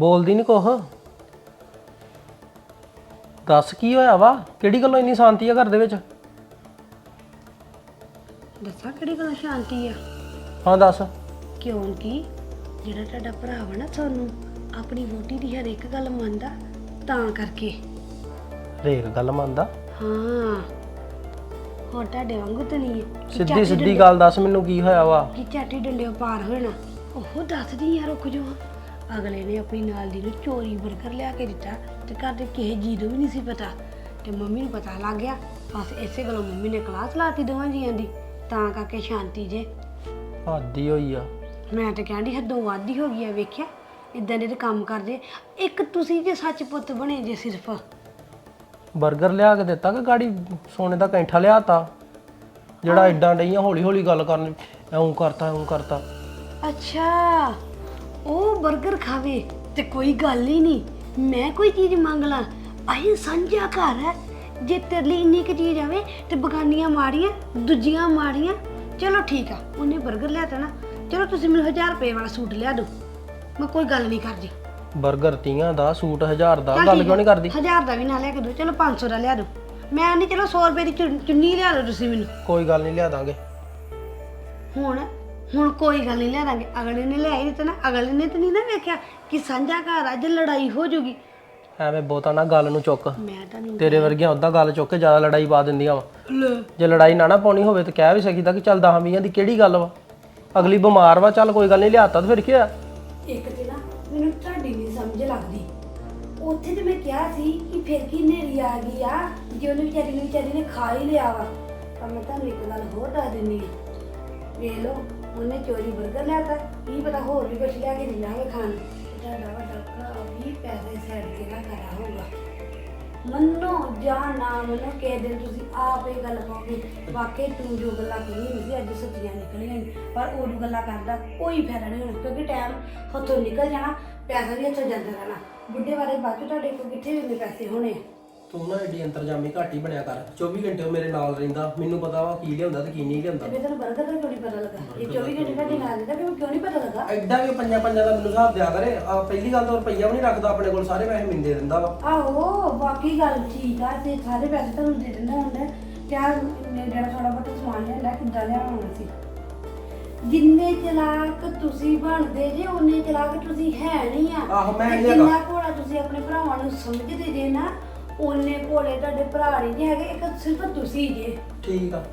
ਬੋਲਦੀ ਨਹੀਂ ਕੁਛ। ਦੱਸ ਕੀ ਹੋਇਆ ਵਾ? ਕਿਹੜੀ ਗੱਲੋਂ ਇੰਨੀ ਸ਼ਾਂਤੀ ਆ ਘਰ ਦੇ ਵਿੱਚ? ਦੱਸਾਂ ਕਿਹੜੀ ਗੱਲ ਸ਼ਾਂਤੀ ਆ? ਹਾਂ ਦੱਸ। ਕਿਉਂਕਿ ਜਿਹੜਾ ਤੁਹਾਡਾ ਭਰਾ ਵਾ ਨਾ ਤੁਹਾਨੂੰ ਆਪਣੀ ਵੋਟੀ ਦੀ ਹਰ ਇੱਕ ਗੱਲ ਮੰਨਦਾ ਤਾਂ ਕਰਕੇ। ਹਰੇਕ ਗੱਲ ਮੰਨਦਾ? ਹਾਂ। ਹੋਰ ਤੁਹਾਡੇ ਵਾਂਗੂ ਤਾਂ ਨਹੀਂ। ਹੈ ਕਿ ਸਿੱਧੀ ਝਾਟੀ ਸਿੱਧੀ ਡੰਡੇ- ਗੱਲ ਦੱਸ ਮੈਨੂੰ ਕੀ ਹੋਇਆ ਵਾ? ਕਿ ਝਾਟੀ ਡੰਡਿਓ ਪਾਰ ਹੋਣਾ। ਉਹ ਦੱਸਦੀ ਯਾਰ ਰੁਕ ਜੋ ਅਗਲੇ ਨੇ ਆਪਣੀ ਨਾਲ ਦੀ ਨੂੰ ਚੋਰੀ ਬਰਗਰ ਲਿਆ ਕੇ ਦਿੱਤਾ ਤੇ ਘਰ ਦੇ ਕਿਸੇ ਜੀ ਨੂੰ ਵੀ ਨਹੀਂ ਸੀ ਪਤਾ। ਤੇ ਮੰਮੀ ਨੂੰ ਪਤਾ ਲੱਗ ਗਿਆ ਬਸ ਇਸੇ ਗੱਲੋਂ ਮੰਮੀ ਨੇ ਕਲਾਸ ਲਾਤੀ ਦੋਵਾਂ ਜੀਆਂ ਦੀ ਤਾਂ ਕਰਕੇ ਸ਼ਾਂਤੀ ਜੇ। ਆਦੀ ਹੋਈ ਆ। ਮੈਂ ਤਾਂ ਕਹਿੰਦੀ ਹੱਦੋਂ ਵੱਧ ਹੀ ਹੋ ਗਈ ਆ ਵੇਖਿਆ ਇਦਾਂ ਦੇ ਤਾਂ ਕੰਮ ਕਰਦੇ। ਇੱਕ ਤੁਸੀਂ ਜੇ ਸੱਚ ਪੁੱਤ ਬਣੇ ਜੇ ਸਿਰਫ। 버ਗਰ ਲਿਆ ਕੇ ਦਿੱਤਾ ਕਿ ਗਾੜੀ ਸੋਨੇ ਦਾ ਕੈਂਠਾ ਲਿਆਤਾ ਜਿਹੜਾ ਐਡਾਂ ਡਈਆਂ ਹੌਲੀ ਹੌਲੀ ਗੱਲ ਕਰਨ ਐਉਂ ਕਰਤਾ ਐਉਂ ਕਰਤਾ। ਅੱਛਾ। ਉਹ 버ਗਰ ਖਾਵੇ ਤੇ ਕੋਈ ਗੱਲ ਹੀ ਨਹੀਂ। ਮੈਂ ਕੋਈ ਚੀਜ਼ ਮੰਗ ਲਾਂ। ਅਸੀਂ ਸਾਂਝਾ ਘਰ ਹੈ। ਜੇ ਤੇਰੇ ਲਈ ਇੰਨੀ ਕੁ ਚੀਜ਼ ਆਵੇ ਤੇ ਬਗਾਨੀਆਂ ਮਾੜੀਆਂ ਦੂਜੀਆਂ ਮਾੜੀਆਂ। ਚਲੋ ਠੀਕ ਆ ਉਹਨੇ 버ਗਰ ਲਿਆ ਤਾ ਨਾ। ਚਲੋ ਤੁਸੀਂ ਮੈਨੂੰ 1000 ਰੁਪਏ ਵਾਲਾ ਸੂਟ ਲਿਆ ਦਿਓ। ਮੈਂ ਕੋਈ ਗੱਲ ਨਹੀਂ ਕਰਦੀ। 버ਗਰ ਤੀਆਂ ਦਾ ਸੂਟ 1000 ਦਾ। ਗੱਲ ਕਿਉਂ ਨਹੀਂ ਕਰਦੀ? 1000 ਦਾ ਵੀ ਨਾ ਲੈ ਕੇ ਦਿਓ। ਚਲੋ 500 ਦਾ ਲਿਆ ਦਿਓ। ਮੈਂ ਨਹੀਂ ਚਲੋ 100 ਰੁਪਏ ਦੀ ਚੁੰਨੀ ਲਿਆ ਦਿਓ ਤੁਸੀਂ ਮੈਨੂੰ। ਕੋਈ ਗੱਲ ਨਹੀਂ ਲਿਆ ਦਾਂਗੇ। ਹੁਣ ਹੁਣ ਕੋਈ ਗੱਲ ਨਹੀਂ ਲਿਆ ਦਾਂਗੇ। ਅਗਲੇ ਨੇ ਲਿਆਈ ਦਿੱਤਾ ਨਾ ਅਗਲੇ ਨੇ ਤਾਂ ਨਹੀਂ ਨਾ ਵੇਖਿਆ ਕਿ ਸਾਂਝਾ ਘਰ ਅੱਜ ਲੜਾਈ ਹੋ ਜੂਗੀ। ਐਵੇਂ ਬਹੁਤਾ ਨਾ ਗੱਲ ਨੂੰ ਚੁੱਕ। ਮੈਂ ਤੁਹਾਨੂੰ ਤੇਰੇ ਵਰਗੀਆਂ ਉਦਾਂ ਗੱਲ ਚੁੱਕ ਕੇ ਜ਼ਿਆਦਾ ਲੜਾਈ ਪਾ ਦਿੰਦੀਆਂ ਵਾ। ਲੈ। ਜੇ ਲੜਾਈ ਨਾ ਨਾ ਪਾਉਣੀ ਹੋਵੇ ਤਾਂ ਕਹਿ ਵੀ ਸਕੀਦਾ ਕਿ ਚੱਲ 10 ਵੀਹਾਂ ਦੀ ਕਿਹੜੀ ਗੱਲ ਵਾ। ਅਗਲੀ ਬਿਮਾਰ ਵਾ ਚੱਲ ਕੋਈ ਗੱਲ ਨਹੀਂ ਲਿਆਤਾ ਤਾਂ ਫਿਰ ਕੀ ਹੋਇਆ? ਇੱਕ ਤੇ ਨਾ ਮੈਨੂੰ ਤੁਹਾਡੀ ਨਹੀਂ ਸਮਝ ਲੱਗਦੀ। ਉੱਥੇ ਤੇ ਮੈਂ ਕਿਹਾ ਸੀ ਕਿ ਫਿਰ ਕੀ ਨੇਰੀ ਆ ਗਈ ਆ ਜੇ ਉਹਨੇ ਵਿਚਾਰੀ ਨੇ ਵਿਚਾਰੀ ਨੇ ਖਾ ਹੀ ਲਿਆ ਵਾ। ਪਰ ਮੈਂ ਤੁਹਾਨੂੰ ਇੱਕ ਗੱਲ ਹੋਰ ਦੱਸ ਦਿੰਨੀ ਆ ਵੇਖ ਲਓ। ਉਹਨੇ ਚੋਰੀ 버ਗਰ ਲਿਆਤਾ ਕੀ ਪਤਾ ਹੋਰ ਵੀ ਕੁਝ ਲਿਆ ਕੇ ਦਿੰਦਾਂਗੇ ਖਾਣ ਨੂੰ। ਤੇ ਤੁਹਾਡਾ ਵੱਡਾ ਭਰਾ ਵੀ ਪੈਸੇ ਸਾਈਡ ਤੇ ਨਾ ਕਰਾ ਹੋਊਗਾ ਮੰਨੋ ਜਾਂ ਨਾ ਮੰਨੋ ਕਿ ਦਿਨ ਤੁਸੀਂ ਆਪ ਇਹ ਗੱਲ ਕਹੋਗੇ ਵਾਕਈ ਤੂੰ ਜੋ ਗੱਲਾਂ ਕਹੀ ਨਹੀਂ ਸੀ ਅੱਜ ਸੱਚੀਆਂ ਨਿਕਲੀਆਂ। ਪਰ ਉਹ ਜੋ ਗੱਲਾਂ ਕਰਦਾ ਕੋਈ ਫਾਇਦਾ ਨਹੀਂ ਹੋਣਾ ਕਿਉਂਕਿ ਟਾਈਮ ਹੱਥੋਂ ਨਿਕਲ ਜਾਣਾ ਪੈਸਾ ਵੀ ਹੱਥੋਂ ਜਾਂਦਾ ਰਹਿਣਾ ਬੁੱਢੇ ਬਾਰੇ ਬਾਅਦ ਤੁਹਾਡੇ ਕੋਲ ਕਿੱਥੇ ਇੰਨੇ ਪੈਸੇ ਹੋਣੇ ਆ ਤੂੰ ਨਾ ਏਡੀ ਅੰਤਰਜਾਮੀ ਘੱਟ ਬਣਿਆ ਕਰ। 24 ਘੰਟੇ ਉਹ ਮੇਰੇ ਨਾਲ ਰਹਿੰਦਾ। ਮੈਨੂੰ ਪਤਾ ਵਾ ਕੀ ਲਿਆਉਂਦਾ ਤੇ ਕੀ ਨਹੀਂ ਲਿਆਉਂਦਾ। ਤੇ ਤੁਹਾਨੂੰ ਬਰਗਰ ਦਾ ਕਿਉਂ ਨਹੀਂ ਪਤਾ ਲੱਗਾ? ਇਹ 24 ਘੰਟੇ ਤੁਹਾਡੇ ਨਾਲ ਰਹਿੰਦਾ ਕਿ ਕਿਉਂ ਨਹੀਂ ਪਤਾ ਲੱਗਾ? ਐਡਾ ਵੀ ਪੰਜਾਂ ਪੰਜਾਂ ਦਾ ਮੈਨੂੰ ਹਿਸਾਬ ਦਿਆ ਕਰੇ। ਆ ਪਹਿਲੀ ਗੱਲ ਤਾਂ ਰੁਪਈਆ ਵੀ ਨਹੀਂ ਰੱਖਦਾ ਆਪਣੇ ਕੋਲ ਸਾਰੇ ਪੈਸੇ ਮਿੰਦੇ ਦਿੰਦਾ ਵਾ। ਆਹੋ ਬਾਕੀ ਗੱਲ ਠੀਕ ਆ ਤੇ ਸਾਰੇ ਪੈਸੇ ਤੁਹਾਨੂੰ ਦੇ ਦਿੰਦਾ ਹੁੰਦਾ ਪਿਆਰ ਨੇ ਜਿਹੜਾ ਥੋੜਾ ਬਹੁਤ ਸਮਾਨ ਲਿਆਂਦਾ ਕਿੱਦਾਂ ਲਿਆਉਣਾ ਸੀ ਜਿੰਨੇ ਚਲਾਕ ਤੁਸੀਂ ਬਣਦੇ ਜੇ ਉਹਨੇ ਚਲਾਕ ਤੁਸੀਂ ਹੈ ਨਹੀਂ ਆ। ਆਹੋ, ਮੈਂ ਤੇ ਨਹੀਂ ਹੈਗਾ। ਜਿੰਨਾ ਭੋਲਾ ਤੁਸੀਂ ਆਪਣੇ ਭਰਾਵਾਂ ਨੂੰ ਸਮਝਦੇ ਜੇ ਨਾ ਉਹਨੇ ਭੋਲੇ ਤੁਹਾਡੇ ਭਰਾ ਨਹੀਂ ਜੇ ਹੈਗੇ ਇੱਕ ਸਿਰਫ ਤੁਸੀਂ ਜੇ। ਠੀਕ ਆ।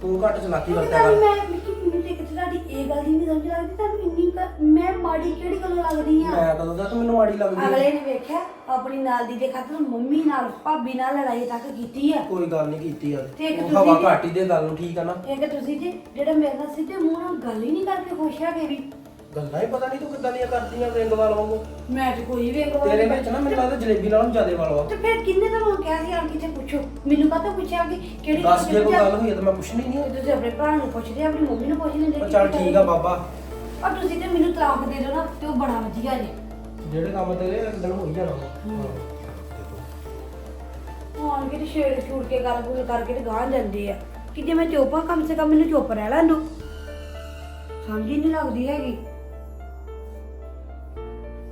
ਤੂੰ ਘੱਟ ਚਲਾਕੀ ਵਰਤਿਆ ਕਰ। ਮੈਂ ਮੈਨੂੰ ਤੇ ਇੱਕ ਤੇ ਤੁਹਾਡੀ ਇਹ ਗੱਲ ਹੀ ਨਹੀਂ ਸਮਝ ਲੱਗਦੀ ਤੁਹਾਨੂੰ ਇੰਨੀ ਕੁ- ਮੈਂ ਮਾੜੀ ਕਿਹੜੀ ਗੱਲੋਂ ਲੱਗਦੀ ਆ? ਮੈਂ ਕਦੋਂ ਦਾ ਤੂੰ ਮੈਨੂੰ ਮਾੜੀ ਲੱਗਦੀ ਆ? ਅਗਲੇ ਨੇ ਵੇਖਿਆ ਆਪਣੀ ਨਾਲ ਦੀ ਦੇ ਖਾਤਰ ਮੰਮੀ ਨਾਲ ਭਾਬੀ ਨਾਲ ਲੜਾਈ ਤੱਕ ਕੀਤੀ ਆ। ਕੋਈ ਗੱਲ ਨਹੀਂ ਕੀਤੀ ਆ। ਤੇ ਇੱਕ ਉਹ ਤੁਸੀਂ ਹਵਾ ਘਾਟੀ ਦੇ ਗੱਲ ਨੂੰ ਠੀਕ ਆ ਨਾ। ਇੱਕ ਤੁਸੀਂ ਜੀ ਜਿਹੜਾ ਮੇਰੇ ਨਾਲ ਸਿੱਧੇ ਮੂੰਹ ਨਾਲ ਗੱਲ ਹੀ ਨਹੀਂ ਕਰਕੇ ਖੁਸ਼ ਹੈਗੇ ਵੀ। ਗੱਲਾਂ ਹੀ ਪਤਾ ਨਹੀਂ ਤੂੰ ਕਿੱਦਾਂ ਦੀਆਂ ਕਰਦੀਆਂ ਰਿੰਗ ਵਾਲ ਵਾਂਗੂ। ਮੈਂ ਤੇ ਕੋਈ ਵੀ ਇੱਕ ਵਾਰ ਤੇਰੇ ਵਿੱਚ ਨਾ ਮੈਨੂੰ ਲੱਗਦਾ ਜਲੇਬੀ ਨਾਲੋਂ ਜ਼ਿਆਦਾ ਵਾਲ ਵਾ। ਤੇ ਫਿਰ ਕਿੰਨੇ ਤੁਹਾਨੂੰ ਕਿਹਾ ਸੀ ਆਣ ਕਿਤੇ ਪੁੱਛੋ? ਮੈਨੂੰ ਕਾਹਤੋਂ ਪੁੱਛਿਆ ਕਿ ਕਿਹੜੀ ਦੱਸ ਜੇ ਕੋਈ? ਗੱਲ ਹੋਈ ਆ ਤਾਂ ਮੈਂ ਪੁੱਛਣੀ ਨਹੀਂ। ਤੇ ਤੁਸੀਂ ਆਪਣੇ ਭਰਾ ਨੂੰ ਪੁੱਛਦੇ ਆਪਣੀ ਮੰਮੀ ਨੂੰ ਪੁੱਛ ਲੈਂਦੇ ਉਹ ਚੱਲ ਠੀਕ ਆ ਬਾਬਾ। ਔਰ ਤੁਸੀਂ ਤੇ ਮੈਨੂੰ ਤਲਾਕ ਦੇ ਦਿਓ ਨਾ ਤੇ ਉਹ ਬੜਾ ਵਧੀਆ ਜੇ। ਜਿਹੜੇ ਕੰਮ ਤੇਰੇ ਇੱਕ ਦਿਨ ਹੋ ਹੀ ਜਾਣਾ ਵਾ। ਹਾਂ। ਆਣ ਕੇ ਤੇ ਛੇੜ ਛੂੜ ਕੇ ਗੱਲ ਗੁੱਲ ਕਰਕੇ ਤੇ ਗਾਂ ਜਾਂਦੇ ਆ। ਕਿ ਜੇ ਮੈਂ ਚੁੱਪ ਕਮ ਸੇ ਕਮ ਮੈਨੂੰ ਚੁੱਪ ਰਹਿ ਲੈਣ ਦੋ। ਸਮਝ ਹੀ ਨਹੀਂ ਲੱਗਦੀ ਹੈਗੀ।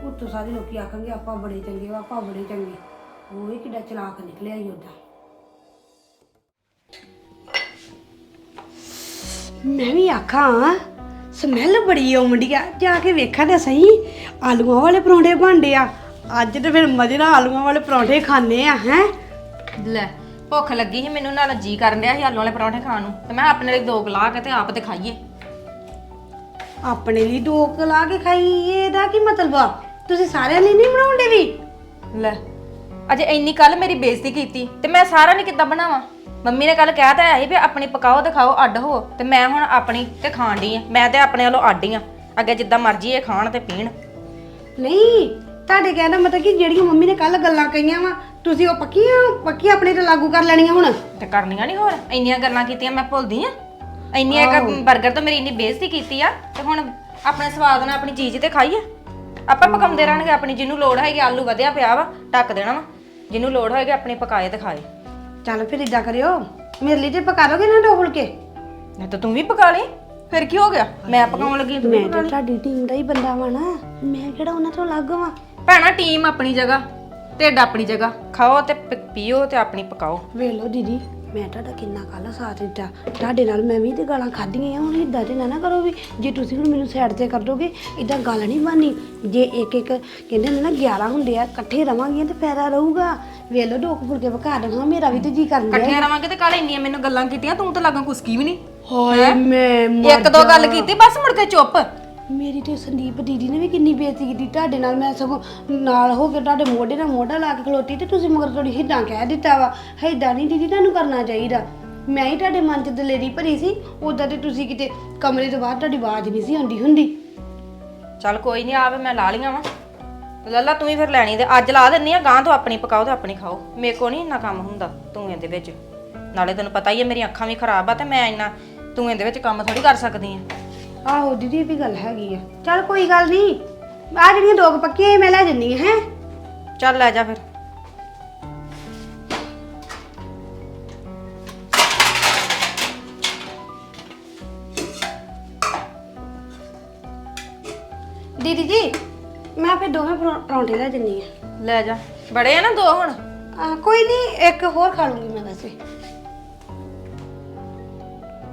ਉੱਤੋਂ ਸਾਰੇ ਲੋਕੀ ਆਖਣਗੇ ਆਪਾਂ ਬੜੇ ਚੰਗੇ ਵਾ ਆਪਾਂ ਬੜੇ ਚੰਗੇ। ਉਹ ਹੀ ਕਿੱਡਾ ਚਲਾਕ ਨਿਕਲਿਆ ਹੀ ਉਹਦਾ ਮੈਂ ਵੀ ਆਖਾਂ ਸਮੈਲ ਬੜੀ ਆਉਂਦੀ ਆ। ਜਾ ਕੇ ਵੇਖਾਂ ਤੇ ਸਹੀ ਆਲੂਆਂ ਵਾਲੇ ਪਰੌਂਠੇ ਬਣਦੇ ਆ। ਅੱਜ ਤੇ ਫਿਰ ਮਜ਼ੇ ਨਾਲ ਆਲੂਆਂ ਵਾਲੇ ਪਰੌਂਠੇ ਖਾਣੇ ਆ ਹੈ? ਲੈ ਭੁੱਖ ਲੱਗੀ ਸੀ ਮੈਨੂੰ ਨਾਲ ਜੀ ਕਰਨ ਡਿਆ ਸੀ ਆਲੂ ਵਾਲੇ ਪਰੌਂਠੇ ਖਾਣ ਨੂੰ। ਤੇ ਮੈਂ ਆਪਣੇ ਲਈ ਦੋ ਗਲਾ ਕੇ ਤੇ ਆਪ ਤੇ ਖਾਈਏ। ਆਪਣੇ ਲਈ ਦੋ ਕਲਾ ਕੇ ਖਾਈਏ ਇਹਦਾ ਕੀ ਮਤਲਬ ਆ? ਤੁਸੀਂ ਸਾਰਿਆਂ ਲਈ ਨਹੀਂ ਬਣਾਉਂਦੇ ਵੀ? ਲੈ ਅਜੇ ਇੰਨੀ ਕੱਲ ਮੇਰੀ ਬੇਇੱਜ਼ਤੀ ਕੀਤੀ ਤੇ ਮੈਂ ਸਾਰਾ ਨਹੀਂ ਕਿੱਦਾਂ ਬਣਾਵਾਂ? ਮੰਮੀ ਨੇ ਕੱਲ ਕਹਿ ਤਾਂ ਆਈ ਵੀ ਆਪਣੀ ਪਕਾਓ ਤੇ ਖਾਓ ਅੱਡ ਹੋ ਤੇ ਮੈਂ ਹੁਣ ਆਪਣੀ ਤੇ ਖਾਣ ਡਈ ਆ। ਮੈਂ ਤੇ ਆਪਣੇ ਵੱਲੋਂ ਅੱਡ ਹੀ ਆ। ਅੱਗੇ ਜਿੱਦਾਂ ਮਰਜ਼ੀ ਇਹ ਖਾਣ ਤੇ ਪੀਣ। ਨਹੀਂ ਤੁਹਾਡੇ ਕਹਿਣ ਦਾ ਮਤਲਬ ਕਿ ਜਿਹੜੀਆਂ ਮੰਮੀ ਨੇ ਕੱਲ ਗੱਲਾਂ ਕਹੀਆਂ ਵਾ ਤੁਸੀਂ ਉਹ ਪੱਕੀਆਂ ਪੱਕੀਆਂ ਆਪਣੇ ਤੇ ਲਾਗੂ ਕਰ ਲੈਣੀਆਂ ਹੁਣ? ਤੇ ਕਰਨੀਆਂ ਨਹੀਂ ਹੋਰ? ਇੰਨੀਆਂ ਗੱਲਾਂ ਕੀਤੀਆਂ ਮੈਂ ਭੁੱਲਦੀ ਆ। ਇੰਨੀਆਂ ਇੱਕ 버ਗਰ ਤੋਂ ਮੇਰੀ ਇੰਨੀ ਬੇਇੱਜ਼ਤੀ ਕੀਤੀ ਆ ਤੇ ਹੁਣ ਆਪਣੇ ਸਵਾਦ ਨਾਲ ਆਪਣੀ ਚੀਜ਼ ਤੇ ਖਾਈਏ। ਆਪਾਂ ਪਕਾਉਂਦੇ ਰਹਿਣਗੇ ਆਪਣੀ ਜਿਹਨੂੰ ਲੋੜ ਹੈਗੀ ਆਲੂ ਵਧਿਆ ਪਿਆ ਵਾ ਢੱਕ ਦੇਣਾ ਵਾ। ਜਿਹਨੂੰ ਲੋੜ ਹੋਏਗੀ ਆਪਣੀ ਪਕਾਏ ਤੇ ਖਾਏ। ਚੱਲ ਫਿਰ ਇਦਾਂ ਕਰਿਓ ਮੇਰੇ ਲਈ ਤੇ ਪਕਾ ਦੋਗੇ ਨਾ ਦੋ ਫੁਲਕੇ। ਨਹੀਂ ਤਾਂ ਤੂੰ ਵੀ ਪਕਾ ਲਈ ਫਿਰ ਕੀ ਹੋ ਗਿਆ? ਮੈਂ ਪਕਾਉਣ ਲੱਗੀ ਤੂੰ ਵੀ ਮੈਂ ਪਕਾ ਤਾਂ ਲਈ। ਤੁਹਾਡੀ ਟੀਮ ਦਾ ਹੀ ਬੰਦਾ ਵਾਂ ਨਾ। ਮੈਂ ਕਿਹੜਾ ਉਹਨਾਂ ਤੋਂ ਅਲੱਗ ਵਾਂ? ਭੈਣਾ ਟੀਮ ਆਪਣੀ ਜਗ੍ਹਾ ਢਿੱਡ ਆਪਣੀ ਜਗ੍ਹਾ। ਖਾਓ ਤੇ ਪ- ਪੀਓ ਤੇ ਆਪਣੀ ਪਕਾਓ। ਵੇਖ ਲਓ ਦੀਦੀ ਮੈਂ ਤੁਹਾਡਾ ਕਿੰਨਾ ਕੱਲ ਸਾਥ ਦਿੱਤਾ। ਤੁਹਾਡੇ ਨਾਲ ਮੈਂ ਵੀ ਤੇ ਗਾਲਾਂ ਖਾਧੀਆਂ ਆ ਹੁਣ ਇਦਾਂ ਤੇ ਨਾ ਨਾ ਕਰੋ ਵੀ ਜੇ ਤੁਸੀਂ ਹੁਣ ਮੈਨੂੰ ਸਾਈਡ ਤੇ ਕਰ ਦੋਗੇ ਇਦਾਂ ਗੱਲ ਨਹੀਂ ਬਣਨੀ। ਜੇ ਇੱਕ ਇੱਕ ਕਹਿੰਦੇ ਹੁੰਦੇ ਨਾ 11 ਹੁੰਦੇ ਆ ਇਕੱਠੇ ਰਵਾਂਗੀਆਂ ਤੇ ਫਾਇਦਾ ਰਹੂਗਾ। ਵੇਖ ਲਓ ਦੋ ਕੁ ਫੁਲਕੇ ਪਕਾ ਦੇਵਾਂ ਮੇਰਾ ਵੀ ਤੇ ਜੀ ਕਰਨ ਡਿਆ ਇਕੱਠੇ ਰਵਾਂਗੇ ਤੇ ਕੱਲ ਇੰਨੀਆਂ ਮੈਨੂੰ ਗੱਲਾਂ ਕੀਤੀਆਂ ਤੂੰ ਤਾਂ ਲੱਗਾ ਕੁਸਕੀ ਵੀ ਨਹੀਂ। ਹਾਏ ਮੈਂ ਇੱਕ ਦੋ ਗੱਲ ਕੀਤੀ ਬਸ ਮੁੜ ਕੇ ਚੁੱਪ। ਮੇਰੀ ਤੇ ਸੰਦੀਪ ਦੀਦੀ ਨੇ ਵੀ ਕਿੰਨੀ ਬੇਇੱਜ਼ਤੀ ਕੀਤੀ। ਤੁਹਾਡੇ ਨਾਲ ਮੈਂ ਸਗੋਂ ਨਾਲ ਹੋ ਕੇ ਤੁਹਾਡੇ ਮੋਢੇ ਨਾਲ ਮੋਢਾ ਲਾ ਕੇ ਖਲੋਤੀ ਤੇ ਤੁਸੀਂ ਮਗਰ ਥੋੜੀ ਹਿੱਦਾਂ ਕਹਿ ਦਿੱਤਾ ਵਾ ਹਿੱਦਾਂ ਨਹੀਂ ਦੀਦੀ ਤੁਹਾਨੂੰ ਕਰਨਾ ਚਾਹੀਦਾ। ਮੈਂ ਹੀ ਤੁਹਾਡੇ ਮਨ 'ਚ ਦਲੇਰੀ ਭਰੀ ਸੀ ਉਦਾਂ ਤੇ ਤੁਸੀਂ ਕਿਤੇ ਕਮਰੇ ਤੋਂ ਬਾਹਰ ਤੁਹਾਡੀ ਆਵਾਜ਼ ਨਹੀਂ ਸੀ ਆਉਂਦੀ ਹੁੰਦੀ। ਚੱਲ ਕੋਈ ਨਹੀਂ ਆਵੇ ਮੈਂ ਲਾ ਲੀਆਂ ਵਾ। ਲੱਲਾ ਤੂੰ ਹੀ ਫਿਰ ਲੈਣੀ ਤੇ ਅੱਜ ਲਾ ਦਿੰਨੀ ਆ ਗਾਂ ਤੋਂ ਆਪਣੀ ਪਕਾਓ ਤੇ ਆਪਣੀ ਖਾਓ। ਮੇਰੇ ਕੋ ਨਹੀਂ ਇੰਨਾ ਕੰਮ ਹੁੰਦਾ ਤੂੰ ਦੇ ਵਿੱਚ। ਨਾਲੇ ਤੈਨੂੰ ਪਤਾ ਹੀ ਹੈ ਮੇਰੀਆਂ ਅੱਖਾਂ ਵੀ ਖਰਾਬ ਆ ਤੇ ਮੈਂ ਇੰਨਾ ਤੂੰ ਇਹਦੇ ਵਿੱਚ ਕੰਮ ਥੋੜੀ ਕਰ ਸਕਦੀ ਆ। ਆਹੋ ਦੀਦੀ ਇਹ ਵੀ ਗੱਲ ਹੈਗੀ ਆ। ਚੱਲ ਕੋਈ ਗੱਲ ਨਹੀਂ। ਆ ਜਿਹੜੀਆਂ ਦੋ ਕੁ ਪੱਕੀਆਂ ਇਹ ਮੈਂ ਲੈ ਜੰਨੀ ਹੈ? ਚੱਲ ਲੈ ਜਾ ਫਿਰ। ਦੀਦੀ ਜੀ ਮੈਂ ਫਿਰ ਦੋਵੇਂ ਪਰੌ- ਪਰੌਂਠੇ ਲੈ ਜੰਨੀ ਆ। ਲੈ ਜਾ। ਬੜੇ ਆ ਨਾ ਦੋ ਹੁਣ? ਆ, ਕੋਈ ਨਹੀਂ ਇੱਕ ਹੋਰ ਖਾ ਲੂੰਗੀ ਮੈਂ ਵੈਸੇ।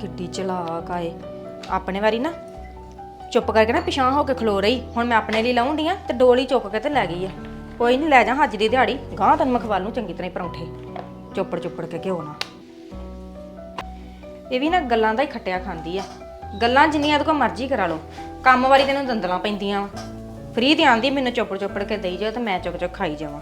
ਕਿੱਡੀ ਚਲਾਕ ਆਏ ਆਪਣੇ ਵਾਰੀ ਨਾ, ਚੁੱਪ ਕਰਕੇ ਨਾ ਪਿਛਾਂ ਹੋ ਕੇ ਖਲੋ ਰਹੀ। ਹੁਣ ਮੈਂ ਆਪਣੇ ਲਈ ਲਾਉਂਦੀ ਆ ਤੇ ਡੋਲੀ ਚੁੱਕ ਕੇ ਤੇ ਲੈ ਗਈ ਆ। ਕੋਈ ਨਹੀਂ ਲੈ ਜਾ ਅੱਜ ਦੀ ਦਿਹਾੜੀ। ਗਾਂ ਤੈਨੂੰ ਮੈਂ ਖਵਾ ਚੰਗੀ ਤਰ੍ਹਾਂ ਹੀ ਪਰੌਂਠੇ। ਚੋਪੜ ਚੋਪੜ ਕੇ ਘਿਓ ਨਾ ਇਹ ਵੀ ਨਾ ਗੱਲਾਂ ਦਾ ਹੀ ਖੱਟਿਆ ਖਾਂਦੀ ਆ। ਗੱਲਾਂ ਜਿੰਨੀਆਂ ਇਹਦੇ ਕੋਲ ਮਰਜ਼ੀ ਕਰਾ ਲਓ। ਕੰਮ ਵਾਰੀ ਤੈਨੂੰ ਦੰਦਲਾਂ ਪੈਂਦੀਆਂ ਫਰੀ ਫ੍ਰੀ ਤੇ ਆਂਦੀ ਮੈਨੂੰ ਚੋਪੜ ਚੋਪੜ ਕੇ ਦੇਈ ਜਾਓ ਤੇ ਮੈਂ ਚੁੱਕ ਚੁੱਕ ਖਾਈ ਜਾਵਾਂ।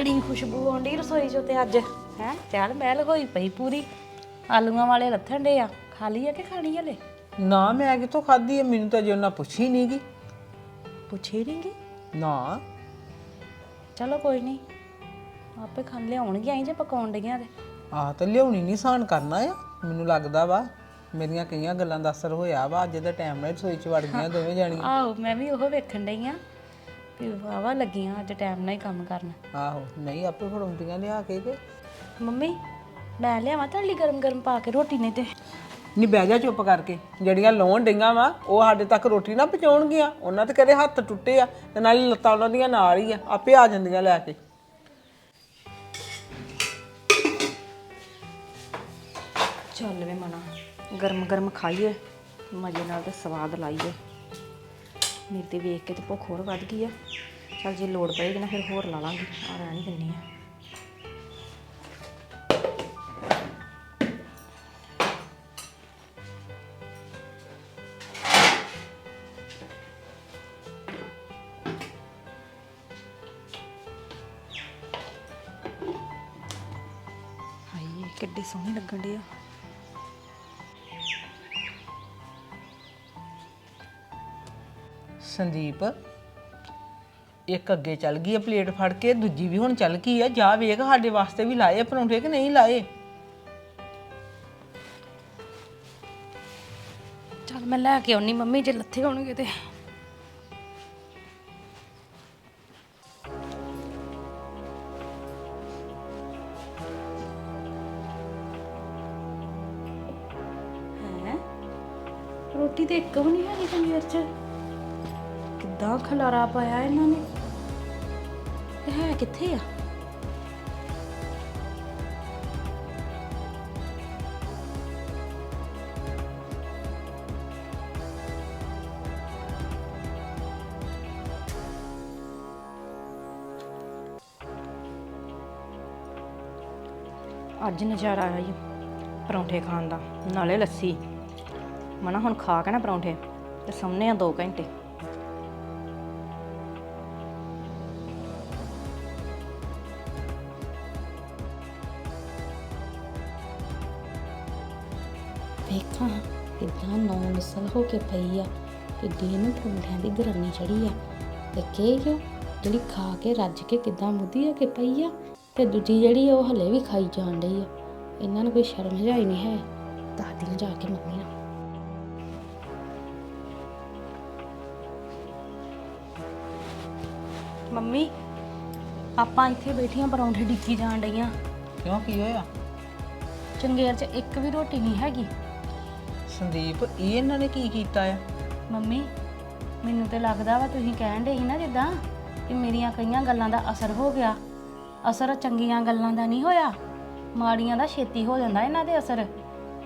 ਬੜੀ ਖੁਸ਼ਬੂ ਆਉਂਦੀ ਰਸੋਈ ਚੋਂ ਤੇ ਅੱਜ ਹੈ? ਚੱਲ ਮਹਿਲ ਹੋਈ ਪਈ ਪੂਰੀ। ਆਲੂਆਂ ਵਾਲੇ ਲੱਥਣ ਡੇ ਆ। ਖਾ ਲਈ ਆ ਕਿ ਖਾਣੀ ਹਲੇ? ਨਾ ਮੈਂ ਕਿੱਥੋਂ ਖਾਧੀ ਹੈ ਮੈਨੂੰ ਤਾਂ ਜੇ ਉਹਨਾਂ ਪੁੱਛੀ ਨਹੀਂਗੀ ਪੁੱਛੇ ਨਹੀਂਗੇ ਨਾ। ਚਲੋ ਕੋਈ ਨਹੀਂ ਆਪੇ ਖਾਣ ਲਿਆਉਣਗੇ ਆਈ ਜੇ ਪਕਾਉਣ ਡਈਆਂ ਤੇ। ਆਹ ਤਾਂ ਲਿਆਉਣੀ ਨਹੀਂ ਸਾਨ ਕਰਨਾ ਆ। ਮੈਨੂੰ ਲੱਗਦਾ ਵਾ ਮੇਰੀਆਂ ਕਈਆਂ ਗੱਲਾਂ ਦਾ ਅਸਰ ਹੋਇਆ ਵਾ। ਅੱਜ ਦਾ ਟਾਈਮ ਨਾਲ ਰਸੋਈ ਚ ਵੜ ਗਈਆਂ ਦੋਵੇਂ ਜਾਣੀਆਂ। ਆਹੋ ਮੈਂ ਵੀ ਉਹ ਵੇਖਣ ਡਈ ਆ। ਵੀ ਵਾਵਾ ਲੱਗੀਆਂ ਅੱਜ ਟਾਈਮ ਨਾਲ ਹੀ ਕੰਮ ਕਰਨ। ਆਹੋ ਨਹੀਂ ਆਪੇ ਫੜਾਉਂਦੀਆਂ ਲਿਆ ਕੇ ਕੇ ਮੰਮੀ ਮੈਂ ਲਿਆਵਾਂ ਤੁਹਾਡੇ ਲਈ ਗਰਮ ਗਰਮ ਪਾ ਕੇ ਰੋਟੀ ਨਹੀਂ ਤੇ। ਨਹੀਂ ਬਹਿ ਜਾ ਚੁੱਪ ਕਰਕੇ। ਜਿਹੜੀਆਂ ਲਾਉਣ ਡਈਆਂ ਵਾ ਉਹ ਸਾਡੇ ਤੱਕ ਰੋਟੀ ਨਾ ਪਹੁੰਚਾਉਣਗੀਆਂ ਉਹਨਾਂ ਤੇ ਕਦੇ ਹੱਥ ਟੁੱਟੇ ਆ ਤੇ ਨਾਲੇ ਲੱਤਾਂ ਉਹਨਾਂ ਦੀਆਂ ਨਾਲ ਹੀ ਆ। ਆਪੇ ਆ ਜਾਂਦੀਆਂ ਲੈ ਕੇ। ਚੱਲ ਵੇ ਮਨਾ ਗਰਮ ਗਰਮ ਖਾਈਏ ਮਜ਼ੇ ਨਾਲ ਤੇ ਸਵਾਦ ਲਾਈਏ। ਮੇਰੇ ਤੇ ਵੇਖ ਕੇ ਤੇ ਭੁੱਖ ਹੋਰ ਵੱਧ ਗਈ ਆ। ਚੱਲ ਜੇ ਲੋੜ ਪਏਗੀ ਨਾ ਫਿਰ ਹੋਰ ਲਾ ਲਾਂਗੀ ਆ ਰਹਿਣੀ ਦਿੰਨੀ ਆ। ਹਾਏ, ਕਿੱਡੀ ਸੋਹਣੀ ਲੱਗਣ ਡੇ ਆ। ਸੰਦੀਪ, ਇੱਕ ਅੱਗੇ ਚੱਲ ਗਈ ਆ ਪਲੇਟ ਫੜ ਕੇ, ਦੂਜੀ ਵੀ ਹੁਣ ਚੱਲ ਗਈ ਆ। ਜਾ ਵੇਖ ਸਾਡੇ ਵਾਸਤੇ ਵੀ ਲਾਏ ਆ ਪਰੌਂਠੇ ਕਿ ਨਹੀਂ ਲਾਏ। ਚੱਲ ਮੈਂ ਲੈ ਕੇ ਆਉਣੀ ਮੰਮੀ, ਜੇ ਲੱਥੇ ਹੋਣਗੇ ਤੇ। ਖਲਾਰਾ ਪਾਇਆ ਇਹਨਾਂ ਨੇ। ਇਹ ਹੈ ਕਿੱਥੇ ਆ? ਅੱਜ ਨਜ਼ਾਰਾ ਆਇਆ ਜੀ, ਪਰੌਂਠੇ ਖਾਣ ਦਾ, ਨਾਲੇ ਲੱਸੀ। ਮਨਾ ਹੁਣ ਖਾ ਕੇ ਨਾ ਪਰੌਂਠੇ, ਤੇ ਸੌਂਨੇ ਆ 2 ਘੰਟੇ। ਗੁੱਸਲ ਹੋ ਕੇ ਪਈ ਆ ਕਿ ਦੇ ਨੂੰ ਪਰੌਂਠਿਆਂ ਦੀ ਗਰਮੀ ਚੜੀ ਆ। ਤੇ ਕੀ ਕਿਉਂ? ਜਿਹੜੀ ਖਾ ਕੇ ਰੱਜ ਕੇ ਕਿੱਦਾਂ ਮੁੱਦੀ ਆ ਕੇ ਪਈ ਆ? ਤੇ ਦੂਜੀ ਜਿਹੜੀ ਉਹ ਹਲੇ ਵੀ ਖਾਈ ਜਾਣ ਰਹੀ ਆ। ਇਹਨਾਂ ਨੂੰ ਕੋਈ ਸ਼ਰਮ ਹਜਾਈ ਨਹੀਂ ਹੈ। ਦਾਦੀਆਂ ਜਾ ਕੇ ਮੰਮੀ ਨਾਲ ਮੰਮੀ ਆਪਾਂ ਇੱਥੇ ਬੈਠੀਆਂ ਪਰੌਂਠੇ ਡਿੱਕੀ ਜਾਣ ਡਈਆਂ। ਕਿਉਂ ਕੀ ਹੋਇਆ? ਚੰਗੇਰ 'ਚ ਇੱਕ ਵੀ ਰੋਟੀ ਨਹੀਂ ਹੈਗੀ। ਸੰਦੀਪ ਇਹ ਇਹਨਾਂ ਨੇ ਕੀ ਕੀਤਾ ਆ? ਮੰਮੀ ਮੈਨੂੰ ਤੇ ਲੱਗਦਾ ਵਾ ਤੁਸੀਂ ਕਹਿਣ ਡੇ ਸੀ ਨਾ ਜਿੱਦਾਂ ਕਿ ਮੇਰੀਆਂ ਕਈਆਂ ਗੱਲਾਂ ਦਾ ਅਸਰ ਹੋ ਗਿਆ। ਅਸਰ ਚੰਗੀਆਂ ਗੱਲਾਂ ਦਾ ਨਹੀਂ ਹੋਇਆ। ਮਾੜੀਆਂ ਦਾ ਛੇਤੀ ਹੋ ਜਾਂਦਾ ਇਹਨਾਂ ਦੇ ਅਸਰ।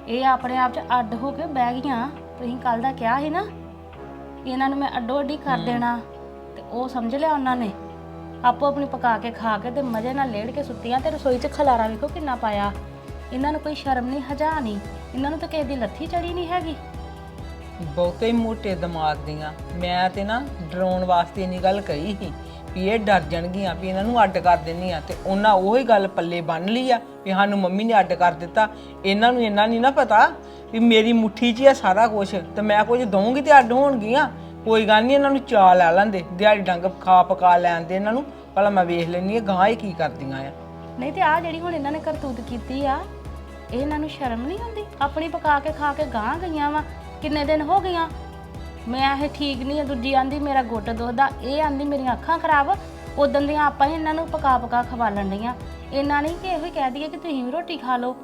ਇਹ ਆਪਣੇ ਆਪ 'ਚ ਅੱਡ ਹੋ ਕੇ ਬਹਿ ਗਈਆਂ। ਤੁਸੀਂ ਕੱਲ ਦਾ ਕਿਹਾ ਸੀ ਨਾ ਇਹਨਾਂ ਨੂੰ ਮੈਂ ਅੱਡੋ ਅੱਡੀ ਕਰ ਦੇਣਾ ਤੇ ਉਹ ਸਮਝ ਲਿਆ ਉਹਨਾਂ ਨੇ। ਆਪੋ ਆਪਣੀ ਪਕਾ ਕੇ ਖਾ ਕੇ ਤੇ ਮਜ਼ੇ ਨਾਲ ਲੇੜ ਕੇ ਸੁੱਤੀਆਂ ਤੇ ਰਸੋਈ 'ਚ ਖਲਾਰਾ ਵੇਖੋ ਕਿੰਨਾ ਪਾਇਆ। ਇਹਨਾਂ ਨੂੰ ਕੋਈ ਸ਼ਰਮ ਨਹੀਂ ਹਜਾ ਨਹੀਂ। ਇਹਨਾਂ ਨੂੰ ਤਾਂ ਕਿਸੇ ਦੀ ਲੱਥੀ ਚੜੀ ਨਹੀਂ ਹੈਗੀ। ਬਹੁਤੇ ਹੀ ਮੋਟੇ ਦਿਮਾਗ ਦੀਆਂ। ਮੈਂ ਤੇ ਨਾ ਡਰਾਉਣ ਵਾਸਤੇ ਇੰਨੀ ਗੱਲ ਕਹੀ ਸੀ ਵੀ ਇਹ ਡਰ ਜਾਣਗੀਆਂ ਵੀ ਇਹਨਾਂ ਨੂੰ ਅੱਡ ਕਰ ਦੇਣੀ ਆ ਤੇ ਉਹਨਾਂ ਉਹੀ ਗੱਲ ਪੱਲੇ ਬੰਨ ਲਈ ਆ ਵੀ ਸਾਨੂੰ ਮੰਮੀ ਨੇ ਅੱਡ ਕਰ ਦਿੱਤਾ। ਇਹਨਾਂ ਨੂੰ ਇੰਨਾ ਨਹੀਂ ਨਾ ਪਤਾ ਵੀ ਮੇਰੀ ਮੁੱਠੀ 'ਚ ਹੀ ਆ ਸਾਰਾ ਕੁਝ ਤੇ ਮੈਂ ਕੁਝ ਦਊਂਗੀ ਤੇ ਅੱਡ ਹੋਣਗੀਆਂ। ਕੋਈ ਗੱਲ ਨਹੀਂ ਇਹਨਾਂ ਨੂੰ ਚਾ ਲੈ ਲੈਂਦੇ ਦਿਹਾੜੀ ਡੰਗ ਖਾ ਪਕਾ ਲੈਣ ਦੇ ਇਹਨਾਂ ਨੂੰ। ਭਲਾ ਮੈਂ ਵੇਖ ਲੈਣੀ ਆ ਗਾਂ ਇਹ ਕੀ ਕਰਦੀਆਂ ਆ। ਨਹੀਂ ਤੇ ਆ ਜਿਹੜੀ ਹੁਣ ਇਹਨਾਂ ਨੇ ਕਰਤੂਤ ਕੀਤੀ ਆ ਇਹ ਇਹਨਾਂ ਨੂੰ ਸ਼ਰਮ ਨਹੀਂ ਆਉਂਦੀ ਆਪਣੀ ਪਕਾ ਕੇ ਖਾ ਕੇ ਗਾਂ ਗਈਆਂ ਵਾ? ਕਿੰਨੇ ਦਿਨ ਹੋ ਗਈਆਂ? ਮੈਂ ਇਹ ਠੀਕ ਨਹੀਂ ਆ ਦੂਜੀ ਆਂਦੀ ਮੇਰਾ ਗੁੱਟ ਦੁਖਦਾ ਇਹ ਆਂਦੀ ਮੇਰੀਆਂ ਅੱਖਾਂ ਖਰਾਬ। ਉਦੋਂ ਦੀਆਂ ਆਪਾਂ ਹੀ ਇਹਨਾਂ ਨੂੰ ਪਕਾ ਪਕਾ ਖਵਾਲਣ ਡਈਆਂ ਇਹਨਾਂ ਨਹੀਂ ਕਿ ਇਹੋ ਹੀ ਕਹਿ ਦਈਏ ਕਿ ਤੁਸੀਂ ਵੀ ਰੋਟੀ ਖਾ ਲਓ।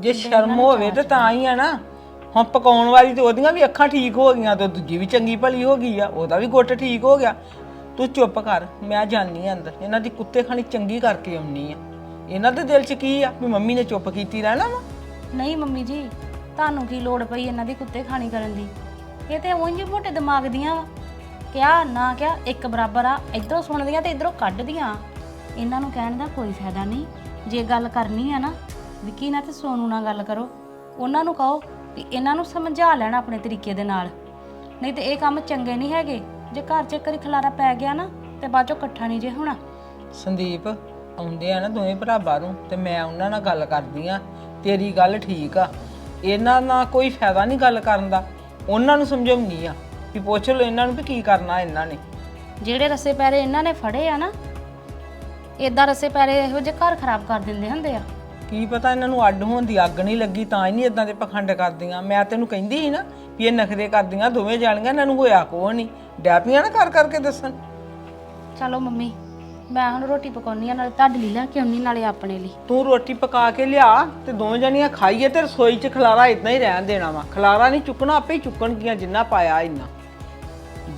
ਜੇ ਸ਼ਰਮ ਹੋਵੇ ਤੇ ਤਾਂ ਹੀ ਆ ਨਾ। ਹੁਣ ਪਕਾਉਣ ਵਾਲੀ ਤੇ ਉਹਦੀਆਂ ਵੀ ਅੱਖਾਂ ਠੀਕ ਹੋ ਗਈਆਂ ਤੇ ਦੂਜੀ ਵੀ ਚੰਗੀ ਭਲੀ ਹੋ ਗਈ ਆ ਉਹਦਾ ਵੀ ਗੁੱਟ ਠੀਕ ਹੋ ਗਿਆ। ਤੂੰ ਚੁੱਪ ਕਰ ਮੈਂ ਜਾਣੀ ਅੰਦਰ। ਇਹਨਾਂ ਦੀ ਕੁੱਤੇ ਖਾਣੀ ਚੰਗੀ ਕਰਕੇ ਆਉਣੀ ਆ। ਇਹਨਾਂ ਦੇ ਦਿਲ 'ਚ ਕੀ ਆ? ਵੀ ਮੰਮੀ ਨੇ ਚੁੱਪ ਕੀਤੀ ਰਹਿਣਾ ਵਾ? ਨਹੀਂ ਮੰਮੀ ਜੀ ਤੁਹਾਨੂੰ ਕੀ ਲੋੜ ਪਈ ਇਹਨਾਂ ਦੀ ਕੁੱਤੇ ਖਾਣੀ ਕਰਨ ਦੀ? ਇਹ ਤੇ ਉਂਝ ਮੋਟੇ ਦਿਮਾਗ ਦੀਆਂ ਵਾ। ਕਿਆ ਨਾ ਕਿਆ ਇੱਕ ਬਰਾਬਰ ਆ ਇਧਰੋਂ ਸੁਣਦੀਆਂ ਤੇ ਇਧਰੋਂ ਕੱਢਦੀਆਂ। ਇਹਨਾਂ ਨੂੰ ਕਹਿਣ ਦਾ ਕੋਈ ਫਾਇਦਾ ਨਹੀਂ। ਜੇ ਗੱਲ ਕਰਨੀ ਆ ਨਾ ਵਿੱਕੀ ਨਾਲ ਤੇ ਸੋਨੂ ਨਾਲ ਗੱਲ ਕਰੋ। ਉਹਨਾਂ ਨੂੰ ਕਹੋ ਵੀ ਇਹਨਾਂ ਨੂੰ ਸਮਝਾ ਲੈਣ ਆਪਣੇ ਤਰੀਕੇ ਦੇ ਨਾਲ। ਨਹੀਂ ਤੇ ਇਹ ਕੰਮ ਚੰਗੇ ਨਹੀਂ ਹੈਗੇ। ਜੇ ਘਰ 'ਚ ਕਰੀ ਖਲਾਰਾ ਪੈ ਗਿਆ ਨਾ ਤੇ ਬਾਅਦ ਚੋਂ ਇਕੱਠਾ ਨਹੀਂ ਜੇ ਹੋਣਾ। ਸੰਦੀਪ ਆਉਂਦੇ ਆ ਨਾ ਦੋਵੇਂ ਭਰਾ ਬਾਹਰੋਂ ਤੇ ਮੈਂ ਉਹਨਾਂ ਨਾਲ ਗੱਲ ਕਰਦੀ ਆ ਤੇਰੀ ਗੱਲ ਠੀਕ ਆ। ਇਹਨਾਂ ਨਾਲ ਕੋਈ ਫਾਇਦਾ ਨਹੀਂ ਗੱਲ ਕਰਨ ਦਾ। ਉਹਨਾਂ ਨੂੰ ਸਮਝਾਉਣੀ ਆ ਵੀ ਪੁੱਛ ਲਓ ਇਹਨਾਂ ਨੂੰ ਵੀ ਕੀ ਕਰਨਾ ਇਹਨਾਂ ਨੇ। ਜਿਹੜੇ ਰਸੇ ਪੈਰੇ ਇਹਨਾਂ ਨੇ ਫੜੇ ਆ ਨਾ ਇਦਾਂ ਰਸੇ ਪੈਰੇ ਇਹੋ ਜਿਹੇ ਘਰ ਖਰਾਬ ਕਰ ਦਿੰਦੇ ਹੁੰਦੇ ਆ। ਕੀ ਪਤਾ ਇਹਨਾਂ ਨੂੰ ਅੱਡ ਹੋਣ ਦੀ ਅੱਗ ਨਹੀਂ ਲੱਗੀ ਤਾਂ ਹੀ ਨਹੀਂ ਇਦਾਂ ਦੇ ਪਖੰਡ ਕਰਦੀਆਂ। ਮੈਂ ਤੈਨੂੰ ਕਹਿੰਦੀ ਸੀ ਨਾ ਵੀ ਇਹ ਨਖਰੇ ਕਰਦੀਆਂ ਦੋਵੇਂ ਜਾਣੀਆਂ ਇਹਨਾਂ ਨੂੰ ਹੋਇਆ ਕੋਹ ਨਹੀਂ ਡੈਪੀਆਂ ਨਾ ਕਰ ਕਰਕੇ ਦੱਸਣ। ਚਲੋ ਮੰਮੀ। ਮੈਂ ਹੁਣ ਰੋਟੀ ਪਕਾਉਣੀ ਆ, ਨਾਲੇ ਤੁਹਾਡੇ ਲਈ ਲੈ ਕੇ ਆਉਣੀ, ਨਾਲੇ ਆਪਣੇ ਲਈ। ਤੂੰ ਰੋਟੀ ਪਕਾ ਕੇ ਲਿਆ ਤੇ ਦੋਵੇਂ ਜਣੀਆਂ ਖਾਈਏ ਤੇ ਰਸੋਈ 'ਚ ਖਲਾਰਾ ਇਦਾਂ ਹੀ ਰਹਿਣ ਦੇਣਾ ਵਾ। ਖਲਾਰਾ ਨਹੀਂ ਚੁੱਕਣਾ, ਆਪੇ ਹੀ ਚੁੱਕਣਗੀਆਂ ਜਿੰਨਾ ਪਾਇਆ ਇੰਨਾ।